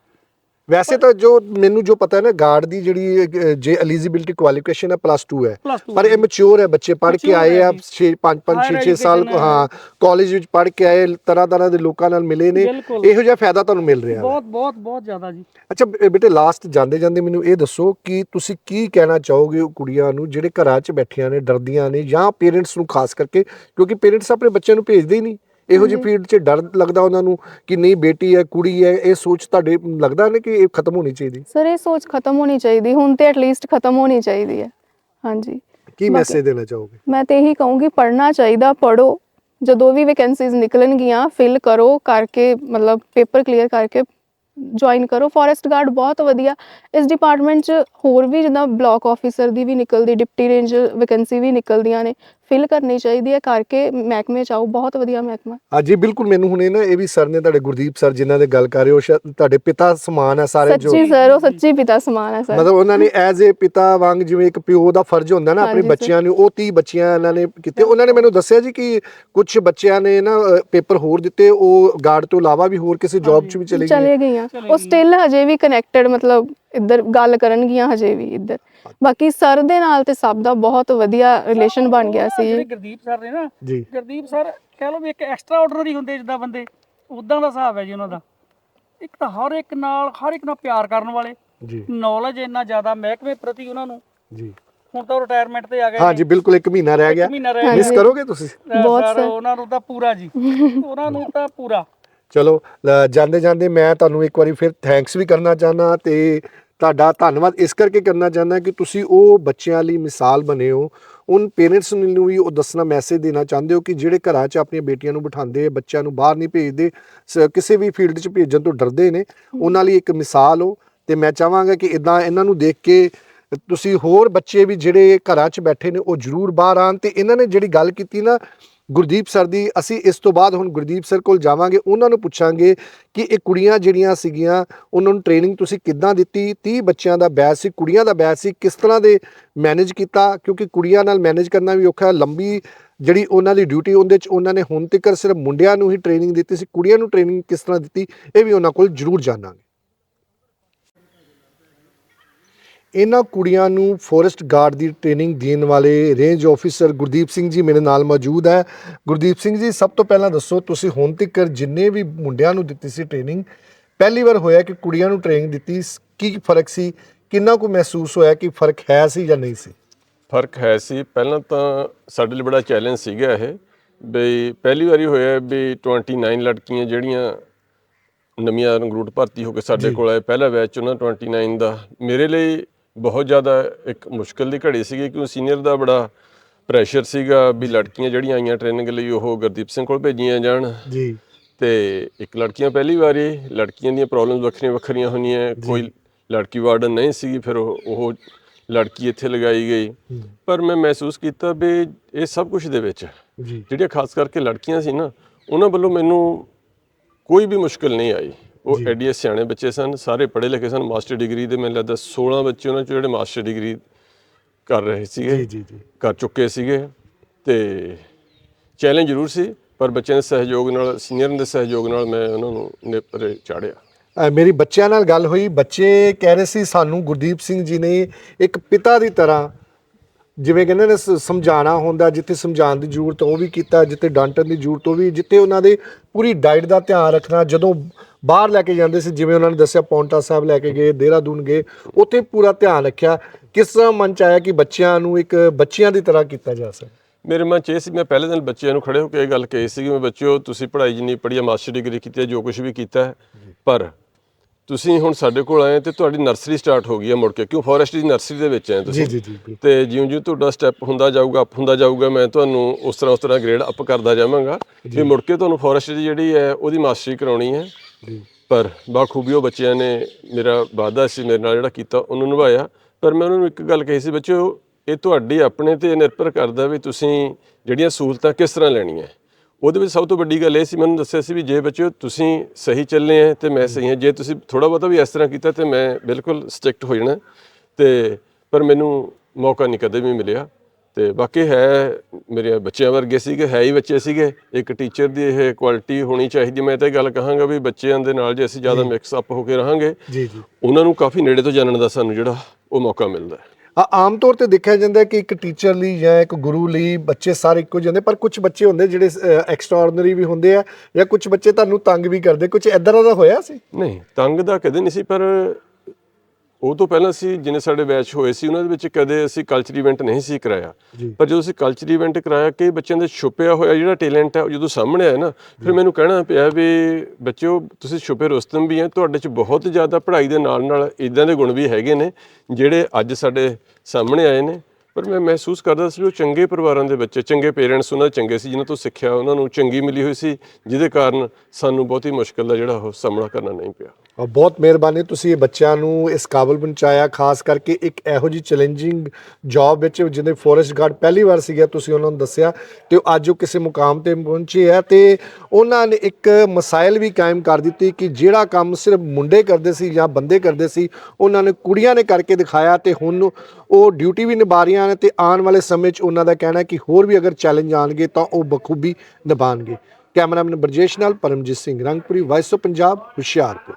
ਵੈਸੇ ਤਾਂ ਜੋ ਮੈਨੂੰ ਜੋ ਪਤਾ ਹੈ ਨਾ ਗਾਰਡ ਦੀ ਜਿਹੜੀ ਜੇ ਐਲੀਜੀਬਿਲਟੀ ਕੁਆਲੀਫਿਕੇਸ਼ਨ ਹੈ ਪਲੱਸ 2 ਹੈ। ਪਲੱਸ 2 ਪਰ ਇਹ ਮੈਚੁਰ ਹੈ ਬੱਚੇ ਪੜ੍ਹ ਕੇ Mature ਆਏ ਹੈ ਆ ਜੀ। 6 5 5 6 Higher 6 ਸਾਲ education ਹੈ। ਹਾਂ ਕਾਲਜ ਵਿੱਚ ਪੜ੍ਹ ਕੇ ਆਏ ਤਰ੍ਹਾਂ ਤਰ੍ਹਾਂ ਦੇ ਲੋਕਾਂ ਨਾਲ ਮਿਲੇ ਨੇ। ਬਿਲਕੁਲ। ਇਹੋ ਜਿਹਾ ਫਾਇਦਾ ਤੁਹਾਨੂੰ ਮਿਲ ਰਿਹਾ ਹੈ। ਬਹੁਤ ਬਹੁਤ ਬਹੁਤ ਜ਼ਿਆਦਾ ਜੀ। ਅੱਛਾ ਬੇ- ਬੇਟੇ ਲਾਸਟ ਜਾਂਦੇ ਜਾਂਦੇ ਮੈਨੂੰ ਇਹ ਦੱਸੋ ਕਿ ਤੁਸੀਂ ਕੀ ਕਹਿਣਾ ਚਾਹੋਗੇ ਉਹ ਕੁੜੀਆਂ ਨੂੰ ਜਿਹੜੇ ਘਰਾਂ 'ਚ ਬੈਠੀਆਂ ਨੇ ਡਰਦੀਆਂ ਨੇ ਜਾਂ ਪੇਰੈਂਟਸ ਨੂੰ ਖਾਸ ਕਰਕੇ ਕਿਉਂਕਿ ਪੇਰੈਂਟਸ ਆਪਣੇ ਬੱਚਿਆਂ ਨੂੰ ਭੇਜਦੇ ਹੀ ਨਹੀਂ। ਇਹੋ ਜਿਹੀ ਫੀਲਡ 'ਚ ਡਰ ਲੱਗਦਾ ਉਹਨਾਂ ਨੂੰ ਕਿ ਨਹੀਂ ਬੇਟੀ ਹੈ ਕੁੜੀ ਹੈ ਇਹ ਸੋਚ ਤੁਹਾਡੇ ਲੱਗਦਾ ਨੇ ਕਿ ਇਹ ਖਤਮ ਹੋਣੀ ਚਾਹੀਦੀ? ਸਰ ਇਹ ਸੋਚ ਖਤਮ ਹੋਣੀ ਚਾਹੀਦੀ ਹੁਣ ਤੇ ਐਟਲੀਸਟ ਖਤਮ ਹੋਣੀ ਚਾਹੀਦੀ ਹੈ। ਹਾਂਜੀ। ਕੀ ਮੈਸੇਜ ਦੇਣਾ ਚਾਹੋਗੇ? ਮੈਂ ਤੇ ਇਹੀ ਕਹੂੰਗੀ ਪੜ੍ਹਨਾ ਚਾਹੀਦਾ ਪੜੋ ਜਦੋਂ ਵੀ ਵੈਕੈਂਸੀਜ਼ ਨਿਕਲਣਗੀਆਂ ਫਿਲ ਕਰੋ ਕਰਕੇ ਮਤਲਬ ਪੇਪਰ ਕਲੀਅਰ ਕਰਕੇ ਜੁਆਇਨ ਕਰੋ। ਫੋਰੈਸਟ ਗਾਰਡ ਬਹੁਤ ਵਧੀਆ। ਇਸ ਡਿਪਾਰਟਮੈਂਟ 'ਚ ਹੋਰ ਵੀ ਜਿੱਦਾਂ ਬਲਾਕ ਆਫੀਸਰ ਦੀ ਵੀ ਨਿਕਲਦੀ ਡਿਪਟੀ ਰੇਂਜਰ ਵੈਕੈਂਸੀ ਵੀ ਨਿਕਲਦੀਆਂ ਨੇ। ਫਿਲ ਕਰਨੀ ਚਾਹੀਦੀ ਹੈ ਕਰਕੇ ਮਹਿਕਮੇ 'ਚ ਆਓ ਬਹੁਤ ਵਧੀਆ ਮਹਿਕਮਾ ਹਾਂਜੀ ਬਿਲਕੁਲ ਮੈਨੂੰ ਹੁਣੇ ਨਾ ਇਹ ਵੀ ਸਰ ਨੇ ਤੁਹਾਡੇ ਗੁਰਦੀਪ ਸਰ ਜਿਨ੍ਹਾਂ ਦੇ ਗੱਲ ਕਰ ਰਹੇ ਹੋ ਸ਼ਾਇਦ ਤੁਹਾਡੇ ਪਿਤਾ ਸਮਾਨ ਹੈ ਸਾਰੇ ਜੋ ਸੱਚੀ ਸਰ ਉਹ ਸੱਚੀ ਪਿਤਾ ਸਮਾਨ ਹੈ ਸਰ ਮਤਲਬ ਉਹਨਾਂ ਨੇ ਐਜ਼ ਅ ਪਿਤਾ ਵਾਂਗ ਜਿਵੇਂ ਇੱਕ ਪਿਓ ਦਾ ਫਰਜ਼ ਹੁੰਦਾ ਨਾ ਆਪਣੇ ਹਾਂਜੀ, ਬੱਚਿਆਂ ਨੂੰ ਉਹ 30 ਬੱਚਿਆਂ ਇਹਨਾਂ ਨੇ ਕੀਤੇ ਉਹਨਾਂ ਨੇ ਮੈਨੂੰ ਦੱਸਿਆ ਜੀ ਕਿ ਕੁਝ ਬੱਚਿਆਂ ਨੇ ਨਾ ਅ, ਪੇਪਰ ਹੋਰ ਦਿੱਤੇ ਉਹ ਗਾਰਡ ਤੋਂ ਇਲਾਵਾ ਵੀ ਹੋਰ ਕਿਸੇ ਜੌਬ 'ਚ ਵੀ ਚਲੇ ਗਏ ਚਲੇ ਗਈਆਂ। ਉਹ ਸਟਿਲ ਹਜੇ ਵੀ ਕਨੈਕਟਡ ਮਤਲਬ ਇੱਧਰ ਗੱਲ ਕਰਨਗੀਆਂ ਹਜੇ ਵੀ ਇੱਧਰ। ਬਾਕੀ ਸਰ ਦੇ ਨਾਲ ਤੇ ਸਭ ਦਾ ਬਹੁਤ ਵਧੀਆ ਰਿਲੇਸ਼ਨ ਬਣ ਗਿਆ ਸੀ। ਜਿਹੜੇ ਗੁਰਦੀਪ ਸਰ ਨੇ ਨਾ ਜੀ। ਗੁਰਦੀਪ ਸਰ ਕਹਿ ਲਓ ਵੀ ਇੱਕ ਐਕਸਟਰਾ ਆਰਡੀਨਰੀ ਹੁੰਦੇ ਜਿੱਦਾਂ ਬੰਦੇ ਉਦਾਂ ਦਾ ਹਿਸਾਬ ਹੈ ਜੀ ਉਹਨਾਂ ਦਾ। ਇੱਕ ਤਾਂ ਹਰ ਇੱਕ ਨਾਲ ਹਰ ਇੱਕ ਨਾਲ ਪਿਆਰ ਕਰਨ ਵਾਲੇ ਜੀ। ਨੌਲੇਜ ਇੰਨਾ ਜ਼ਿਆਦਾ ਮਹਿਕਮੇ ਪ੍ਰਤੀ ਉਹਨਾਂ ਨੂੰ। ਜੀ। ਹੁਣ ਤਾਂ ਰਿਟਾਇਰਮੈਂਟ ਤੇ ਆ ਗਏ ਹਾਂਜੀ ਬਿਲਕੁਲ ਇੱਕ ਮਹੀਨਾ ਰਹਿ ਗਿਆ। ਇੱਕ ਮਹੀਨਾ ਰਹਿ ਮਿਸ। ਕਰੋਗੇ ਤੁਸੀਂ? ਬਹੁਤ ਸਰ। ਉਹਨਾਂ ਨੂੰ ਤਾਂ ਪੂਰਾ ਜੀ। ਉਹਨਾਂ ਨੂੰ ਤਾਂ ਪੂਰਾ। ਚਲੋ ਜਾਂਦੇ ਜਾਂਦੇ ਮੈਂ ਤੁਹਾਨੂੰ ਇੱਕ ਵਾਰੀ ਫਿਰ ਥੈਂਕਸ ਵੀ ਕਰਨਾ ਚਾਹਨਾ ਤੇ ਤੁਹਾਡਾ ਧੰਨਵਾਦ। ਇਸ ਕਰਕੇ ਕਰਨਾ ਚਾਹੁੰਦਾ ਕਿ ਤੁਸੀਂ ਉਹ ਬੱਚਿਆਂ ਲਈ ਮਿਸਾਲ ਬਣੇ ਹੋ। ਉਨ ਪੇਰੈਂਟਸ ਨੂੰ ਵੀ ਉਹ ਦੱਸਣਾ ਮੈਸੇਜ ਦੇਣਾ ਚਾਹੁੰਦੇ ਹੋ ਕਿ ਜਿਹੜੇ ਘਰਾਂ 'ਚ ਆਪਣੀਆਂ ਬੇਟੀਆਂ ਨੂੰ ਬਿਠਾਉਂਦੇ ਬੱਚਿਆਂ ਨੂੰ ਬਾਹਰ ਨਹੀਂ ਭੇਜਦੇ, ਸ- ਕਿਸੇ ਵੀ ਫੀਲਡ 'ਚ ਭੇਜਣ ਤੋਂ ਡਰਦੇ ਨੇ। ਉਹਨਾਂ ਲਈ ਇੱਕ ਮਿਸਾਲ ਹੋ। ਤੇ ਮੈਂ ਚਾਹਾਂਗਾ ਕਿ ਇਦਾਂ ਇਹਨਾਂ ਨੂੰ ਦੇਖ ਕੇ ਤੁਸੀਂ ਹੋਰ ਬੱਚੇ ਵੀ ਜਿਹੜੇ ਘਰਾਂ 'ਚ ਬੈਠੇ ਨੇ, ਉਹ ਜ਼ਰੂਰ ਬਾਹਰ ਆਣ ਤੇ ਇਹਨਾਂ ਨੇ ਜਿਹੜੀ ਗੱਲ ਕੀਤੀ ਨਾ ਗੁਰਦੀਪ ਸਰ ਦੀ, ਅਸੀਂ ਇਸ ਤੋਂ ਬਾਅਦ ਹੁਣ ਗੁਰਦੀਪ ਸਰ ਕੋਲ ਜਾਵਾਂਗੇ, ਉਹਨਾਂ ਨੂੰ ਪੁੱਛਾਂਗੇ ਕਿ ਇਹ ਕੁੜੀਆਂ ਜਿਹੜੀਆਂ ਸੀਗੀਆਂ, ਉਹਨਾਂ ਨੂੰ ਟ੍ਰੇਨਿੰਗ ਤੁਸੀਂ ਕਿੱਦਾਂ ਦਿੱਤੀ? 30 ਬੱਚਿਆਂ ਦਾ ਬੈਚ ਸੀ, ਕੁੜੀਆਂ ਦਾ ਬੈਚ ਸੀ, ਕਿਸ ਤਰ੍ਹਾਂ ਦੇ ਮੈਨੇਜ ਕੀਤਾ? ਕਿਉਂਕਿ ਕੁੜੀਆਂ ਨਾਲ ਮੈਨੇਜ ਕਰਨਾ ਵੀ ਔਖਾ ਲੰਬੀ ਜਿਹੜੀ ਉਹਨਾਂ ਦੀ ਡਿਊਟੀ ਉਹਦੇ ਚ, ਉਹਨਾਂ ਨੇ ਹੁਣ ਤੱਕ ਸਿਰਫ ਮੁੰਡਿਆਂ ਨੂੰ ਹੀ ਟ੍ਰੇਨਿੰਗ ਦਿੱਤੀ ਸੀ, ਕੁੜੀਆਂ ਨੂੰ ਟ੍ਰੇਨਿੰਗ ਕਿਸ ਤਰ੍ਹਾਂ ਦਿੱਤੀ, ਇਹ ਵੀ ਉਹਨਾਂ ਕੋਲ ਜ਼ਰੂਰ ਜਾਣਾਂਗੇ। ਇਹਨਾਂ ਕੁੜੀਆਂ ਨੂੰ ਫੋਰੈਸਟ ਗਾਰਡ ਦੀ ਟ੍ਰੇਨਿੰਗ ਦੇਣ ਵਾਲੇ ਰੇਂਜ ਆਫੀਸਰ ਗੁਰਦੀਪ ਸਿੰਘ ਜੀ ਮੇਰੇ ਨਾਲ ਮੌਜੂਦ ਹੈ। ਗੁਰਦੀਪ ਸਿੰਘ ਜੀ ਸਭ ਤੋਂ ਪਹਿਲਾਂ ਦੱਸੋ ਤੁਸੀਂ ਹੁਣ ਤੱਕ ਜਿੰਨੇ ਵੀ ਮੁੰਡਿਆਂ ਨੂੰ ਦਿੱਤੀ ਸੀ ਟ੍ਰੇਨਿੰਗ ਪਹਿਲੀ ਵਾਰ ਹੋਇਆ ਕਿ ਕੁੜੀਆਂ ਨੂੰ ਟ੍ਰੇਨਿੰਗ ਦਿੱਤੀ ਕੀ ਫ਼ਰਕ ਸੀ? ਕਿੰਨਾ ਕੁ ਮਹਿਸੂਸ ਹੋਇਆ ਕਿ ਫ਼ਰਕ ਹੈ ਸੀ ਜਾਂ ਨਹੀਂ ਸੀ? ਫ਼ਰਕ ਹੈ ਸੀ। ਪਹਿਲਾਂ ਤਾਂ ਸਾਡੇ ਲਈ ਬੜਾ ਚੈਲੰਜ ਸੀਗਾ ਇਹ ਵੀ ਪਹਿਲੀ ਵਾਰੀ ਹੋਇਆ ਵੀ 29 ਲੜਕੀਆਂ ਜਿਹੜੀਆਂ ਨਵੀਆਂ ਰਿਕਰੂਟ ਭਰਤੀ ਹੋ ਕੇ ਸਾਡੇ ਕੋਲ ਆਏ ਪਹਿਲਾ ਬੈਚ ਉਹਨਾਂ 29 ਦਾ। ਮੇਰੇ ਲਈ ਬਹੁਤ ਜ਼ਿਆਦਾ ਇੱਕ ਮੁਸ਼ਕਲ ਦੀ ਘੜੀ ਸੀਗੀ ਕਿਉਂ ਸੀਨੀਅਰ ਦਾ ਬੜਾ ਪ੍ਰੈਸ਼ਰ ਸੀਗਾ ਵੀ ਲੜਕੀਆਂ ਜਿਹੜੀਆਂ ਆਈਆਂ ਟ੍ਰੇਨਿੰਗ ਲਈ ਉਹ ਗੁਰਦੀਪ ਸਿੰਘ ਕੋਲ ਭੇਜੀਆਂ ਜਾਣ। ਜੀ। ਤੇ ਇੱਕ ਲੜਕੀਆਂ ਪਹਿਲੀ ਵਾਰੀ ਲੜਕੀਆਂ ਦੀਆਂ ਪ੍ਰੋਬਲਮਸ ਵੱਖਰੀਆਂ ਵੱਖਰੀਆਂ ਹੋਣੀਆਂ। ਕੋਈ ਲੜਕੀ ਵਾਰਡਨ ਨਹੀਂ ਸੀ ਫਿਰ ਉਹ ਉਹ ਲੜਕੀ ਇੱਥੇ ਲਗਾਈ ਗਈ। ਪਰ ਮੈਂ ਮਹਿਸੂਸ ਕੀਤਾ ਵੀ ਇਹ ਸਭ ਕੁਝ ਦੇ ਵਿੱਚ ਜਿਹੜੀਆਂ ਖਾਸ ਕਰਕੇ ਲੜਕੀਆਂ ਸੀ ਨਾ ਉਹਨਾਂ ਵੱਲੋਂ ਮੈਨੂੰ ਕੋਈ ਵੀ ਮੁਸ਼ਕਲ ਨਹੀਂ ਆਈ। ਉਹ ਐਡੀਏ ਸਿਆਣੇ ਬੱਚੇ ਸਨ ਸਾਰੇ ਪੜ੍ਹੇ ਲਿਖੇ ਸਨ ਮਾਸਟਰ ਡਿਗਰੀ ਦੇ ਮੈਨੂੰ ਲੱਗਦਾ 16 ਬੱਚੇ ਉਹਨਾਂ ਚੋਂ ਜਿਹੜੇ ਮਾਸਟਰ ਡਿਗਰੀ ਕਰ ਰਹੇ ਸੀਗੇ ਜੀ ਜੀ ਜੀ। ਕਰ ਚੁੱਕੇ ਸੀਗੇ ਤੇ ਚੈਲੰਜ ਜ਼ਰੂਰ ਸੀ ਪਰ ਬੱਚਿਆਂ ਦੇ ਸਹਿਯੋਗ ਨਾਲ ਸੀਨੀਅਰ ਦੇ ਸਹਿਯੋਗ ਨਾਲ ਮੈਂ ਉਹਨਾਂ ਨੂੰ ਨੇਪਰੇ ਚਾੜਿਆ ਅ, ਮੇਰੀ ਬੱਚਿਆਂ ਨਾਲ ਗੱਲ ਹੋਈ ਬੱਚੇ ਕਹਿ ਰਹੇ ਸੀ ਸਾਨੂੰ ਗੁਰਦੀਪ ਸਿੰਘ ਜੀ ਨੇ ਇੱਕ ਪਿਤਾ ਦੀ ਤਰ੍ਹਾਂ ਜਿਵੇਂ ਕਹਿੰਦੇ ਨੇ ਸ- ਸਮਝਾਉਣਾ ਹੁੰਦਾ, ਜਿੱਥੇ ਸਮਝਾਉਣ ਦੀ ਜ਼ਰੂਰਤ ਉਹ ਵੀ ਕੀਤਾ, ਜਿੱਥੇ ਡਾਂਟਣ ਦੀ ਜ਼ਰੂਰਤ ਉਹ ਵੀ, ਜਿੱਥੇ ਉਹਨਾਂ ਦੇ ਪੂਰੀ ਡਾਈਟ ਦਾ ਧਿਆਨ ਰੱਖਣਾ, ਜਦੋਂ ਬਾਹਰ ਲੈ ਕੇ ਜਾਂਦੇ ਸੀ, ਜਿਵੇਂ ਉਹਨਾਂ ਨੇ ਦੱਸਿਆ, ਪੌਂਟਾ ਸਾਹਿਬ ਲੈ ਕੇ ਗਏ, ਦੇਹਰਾਦੂਨ ਗਏ, ਉੱਥੇ ਪੂਰਾ ਧਿਆਨ ਰੱਖਿਆ, ਕਿਸ ਤਰ੍ਹਾਂ ਮਨ ਚ ਆਇਆ ਕਿ ਬੱਚਿਆਂ ਨੂੰ ਇੱਕ ਬੱਚਿਆਂ ਦੀ ਤਰ੍ਹਾਂ ਕੀਤਾ ਜਾ ਸਕੇ? ਮੇਰੇ ਮਨ 'ਚ ਇਹ ਸੀ, ਮੈਂ ਪਹਿਲੇ ਦਿਨ ਬੱਚਿਆਂ ਨੂੰ ਖੜੇ ਹੋ ਕੇ ਇਹ ਗੱਲ ਕਹੀ ਸੀ ਕਿ ਮੈਂ, ਬੱਚਿਓ, ਤੁਸੀਂ ਪੜ੍ਹਾਈ ਜਿੰਨੀ ਪੜ੍ਹੀ ਆ, ਮਾਸਟਰ ਡਿਗਰੀ ਕੀਤੀ ਹੈ ਜੋ ਕੁਝ ਵੀ ਕੀਤਾ ਪਰ ਤੁਸੀਂ ਹੁਣ ਸਾਡੇ ਕੋਲ ਆਏ ਤੇ ਤੁਹਾਡੀ ਨਰਸਰੀ ਸਟਾਰਟ ਹੋ ਗਈ ਹੈ ਮੁੜ ਕੇ। ਕਿਉਂ? ਫੋਰੈਸਟ ਦੀ ਨਰਸਰੀ ਦੇ ਵਿੱਚ ਆਏ ਜੀ ਤੁਸੀਂ। ਜੀ ਜੀ ਬਿਲਕੁਲ। ਤੇ ਜਿਉਂ-ਜਿਉਂ ਤੁਹਾਡਾ ਸਟੈਪ ਹੁੰਦਾ ਜਾਊਗਾ ਅਪ ਹੁੰਦਾ ਜਾਊਗਾ ਮੈਂ ਤੁਹਾਨੂੰ ਉਸ ਤਰ੍ਹਾਂ ਉਸ ਤਰ੍ਹਾਂ ਗ੍ਰੇਡ ਅਪ ਕਰਦਾ ਜਾਵਾਂਗਾ। ਵੀ ਮੁੜ ਕੇ ਤੁਹਾਨੂੰ ਫੋਰੈਸਟ ਦੀ ਜਿਹੜੀ ਹੈ ਉਹਦੀ ਮਾਸਟਰੀ ਕਰਾਉਣੀ ਹੈ। ਪਰ ਬਾਖੂਬੀ ਉਹ ਬੱਚਿਆਂ ਨੇ ਮੇਰਾ ਵਾਅਦਾ ਸੀ ਮੇਰੇ ਨਾਲ ਜਿਹੜਾ ਕੀਤਾ ਉਹਨੂੰ ਨਿਭਾਇਆ। ਪਰ ਮੈਂ ਉਹਨਾਂ ਨੂੰ ਇੱਕ ਗੱਲ ਕਹੀ ਸੀ ਬੱਚਿਓ ਇਹ ਤੁਹਾਡੀ ਆਪਣੇ ਤੇ ਨਿਰਭਰ ਕਰਦਾ ਵੀ ਤੁਸੀਂ ਜਿਹੜੀਆਂ ਸਹੂਲਤਾਂ ਕਿਸ ਤਰ੍ਹਾਂ ਲੈਣੀਆਂ। ਉਹਦੇ ਵਿੱਚ ਸਭ ਤੋਂ ਵੱਡੀ ਗੱਲ ਇਹ ਸੀ ਮੈਨੂੰ ਦੱਸਿਆ ਸੀ ਵੀ ਜੇ ਬੱਚਿਓ ਤੁਸੀਂ ਸਹੀ ਚੱਲੇ ਆ ਤੇ ਮੈਂ ਸਹੀ ਹਾਂ ਜੇ ਤੁਸੀਂ ਥੋੜਾ ਬਹੁਤਾ ਵੀ ਇਸ ਤਰ੍ਹਾਂ ਕੀਤਾ ਤੇ ਮੈਂ ਬਿਲਕੁਲ ਸਟ੍ਰਿਕਟ ਹੋ ਜਾਣਾ। ਤੇ ਪਰ ਮੈਨੂੰ ਮੌਕਾ ਨਹੀਂ ਕਦੇ ਵੀ ਮਿਲਿਆ। ਤੇ ਬਾਕੀ ਹੈ ਮੇਰੇ ਬੱਚਿਆਂ ਵਰਗੇ ਸੀਗੇ ਹੈ ਹੀ ਬੱਚੇ ਸੀਗੇ ਇੱਕ ਟੀਚਰ ਦੀ ਇਹ ਕੁਆਲਿਟੀ ਹੋਣੀ ਚਾਹੀਦੀ। ਮੈਂ ਤਾਂ ਇਹ ਗੱਲ ਕਹਾਂਗਾ ਵੀ ਬੱਚਿਆਂ ਦੇ ਨਾਲ ਜੇ ਅਸੀਂ ਜ਼ਿਆਦਾ ਮਿਕਸ ਅਪ ਹੋ ਕੇ ਰਹਾਂਗੇ ਜੀ ਜੀ। ਉਹਨਾਂ ਨੂੰ ਕਾਫੀ ਨੇੜੇ ਤੋਂ ਜਾਣਨ ਦਾ ਸਾਨੂੰ ਜਿਹੜਾ ਉਹ ਮੌਕਾ ਮਿਲਦਾ ਹੈ। ਆਮ ਤੌਰ ਤੇ ਦੇਖਿਆ ਜਾਂਦਾ ਕਿ ਇੱਕ ਟੀਚਰ ਲਈ ਜਾਂ ਇੱਕ ਗੁਰੂ ਲਈ ਬੱਚੇ ਸਾਰੇ ਇੱਕੋ ਜਿਹੇ ਹੁੰਦੇ, ਪਰ ਕੁਝ ਬੱਚੇ ਹੁੰਦੇ ਜਿਹੜੇ ਐਕਸਟਰਾਆਰਡਨਰੀ ਵੀ ਹੁੰਦੇ ਆ ਜਾਂ ਕੁਝ ਬੱਚੇ ਤੁਹਾਨੂੰ ਤੰਗ ਵੀ ਕਰਦੇ ਕੁਝ ਇਦਾਂ ਦਾ ਹੋਇਆ ਸੀ? ਨਹੀਂ, ਤੰਗ ਦਾ ਕਦੇ ਨਹੀਂ ਸੀ, ਪਰ ਉਹ ਤੋਂ ਪਹਿਲਾਂ ਸੀ ਜਿਨੇ ਸਾਡੇ ਬੈਚ ਹੋਏ ਸੀ ਉਹਨਾਂ ਦੇ ਵਿੱਚ ਕਦੇ ਅਸੀਂ ਕਲਚਰ ਇਵੈਂਟ ਨਹੀਂ ਸੀ ਕਰਾਇਆ। ਪਰ ਜਦੋਂ ਅਸੀਂ ਕਲਚਰ ਇਵੈਂਟ ਕਰਾਇਆ ਕਈ ਬੱਚਿਆਂ ਦੇ ਛੁਪਿਆ ਹੋਇਆ ਜਿਹੜਾ ਟੈਲੈਂਟ ਹੈ ਉਹ ਜਦੋਂ ਸਾਹਮਣੇ ਆਇਆ ਨਾ ਫਿਰ ਮੈਨੂੰ ਕਹਿਣਾ ਪਿਆ ਵੀ ਬੱਚਿਓ ਤੁਸੀਂ ਛੁਪੇ ਰੁਸਤਮ ਵੀ ਹੈ ਤੁਹਾਡੇ 'ਚ ਬਹੁਤ ਜ਼ਿਆਦਾ ਪੜ੍ਹਾਈ ਦੇ ਨਾਲ ਨਾਲ ਇਦਾਂ ਦੇ ਗੁਣ ਵੀ ਹੈਗੇ ਨੇ ਜਿਹੜੇ ਅੱਜ ਸਾਡੇ ਸਾਹਮਣੇ ਆਏ ਨੇ। ਪਰ ਮੈਂ ਮਹਿਸੂਸ ਕਰਦਾ ਸੀ ਉਹ ਚੰਗੇ ਪਰਿਵਾਰਾਂ ਦੇ ਬੱਚੇ ਚੰਗੇ ਪੇਰੈਂਟਸ ਉਹਨਾਂ ਦੇ ਚੰਗੇ ਸੀ ਜਿਨ੍ਹਾਂ ਤੋਂ ਸਿੱਖਿਆ ਉਹਨਾਂ ਨੂੰ ਚੰਗੀ ਮਿਲੀ ਹੋਈ ਸੀ ਜਿਹਦੇ ਕਾਰਨ ਸਾਨੂੰ ਬਹੁਤੀ ਮੁਸ਼ਕਲ ਦਾ ਜਿਹੜਾ ਉਹ ਸਾਹਮਣਾ ਕਰਨਾ ਨਹੀਂ ਪਿਆ। ਬਹੁਤ ਮਿਹਰਬਾਨੀ ਤੁਸੀਂ ਇਹ ਬੱਚਿਆਂ ਨੂੰ ਇਸ ਕਾਬਲ ਪਹੁੰਚਾਇਆ, ਖਾਸ ਕਰਕੇ ਇੱਕ ਇਹੋ ਜੀ ਚੈਲੰਜਿੰਗ ਜੌਬ ਵਿੱਚ ਜਿਹਦੇ ਫੋਰੈਸਟ ਗਾਰਡ ਪਹਿਲੀ ਵਾਰ ਸੀਗਾ, ਤੁਸੀਂ ਉਹਨਾਂ ਨੂੰ ਦੱਸਿਆ ਤੇ ਉਹ ਅੱਜ ਉਹ ਕਿਸੇ ਮੁਕਾਮ ਤੇ ਪਹੁੰਚੇ ਆ ਤੇ ਉਹਨਾਂ ਨੇ ਇੱਕ ਮਸਾਇਲ ਵੀ ਕਾਇਮ ਕਰ ਦਿੱਤੀ ਕਿ ਜਿਹੜਾ ਕੰਮ ਸਿਰਫ ਮੁੰਡੇ ਕਰਦੇ ਸੀ ਜਾਂ ਬੰਦੇ ਕਰਦੇ ਸੀ, ਉਹਨਾਂ ਨੇ ਕੁੜੀਆਂ ਨੇ ਕਰਕੇ ਦਿਖਾਇਆ ਤੇ ਹੁਣ ਉਹ ਡਿਊਟੀ ਵੀ ਨਿਭਾ ਰਹੀਆਂ ਨੇ ਤੇ ਆਉਣ ਵਾਲੇ ਸਮੇਂ 'ਚ ਉਹਨਾਂ ਦਾ ਕਹਿਣਾ ਕਿ ਹੋਰ ਵੀ ਅਗਰ ਚੈਲੰਜ ਆਣਗੇ ਤਾਂ ਉਹ ਬਖੂਬੀ ਨਿਭਾਣਗੇ। ਕੈਮਰਾਮੈਨ ਬਰਜੇਸ਼ ਨਾਲ ਪਰਮਜੀਤ ਸਿੰਘ, ਰੰਗਪੁਰੀ ਵਾਇਸ ਆਫ ਪੰਜਾਬ ਹੁਸ਼ਿਆਰਪੁਰ।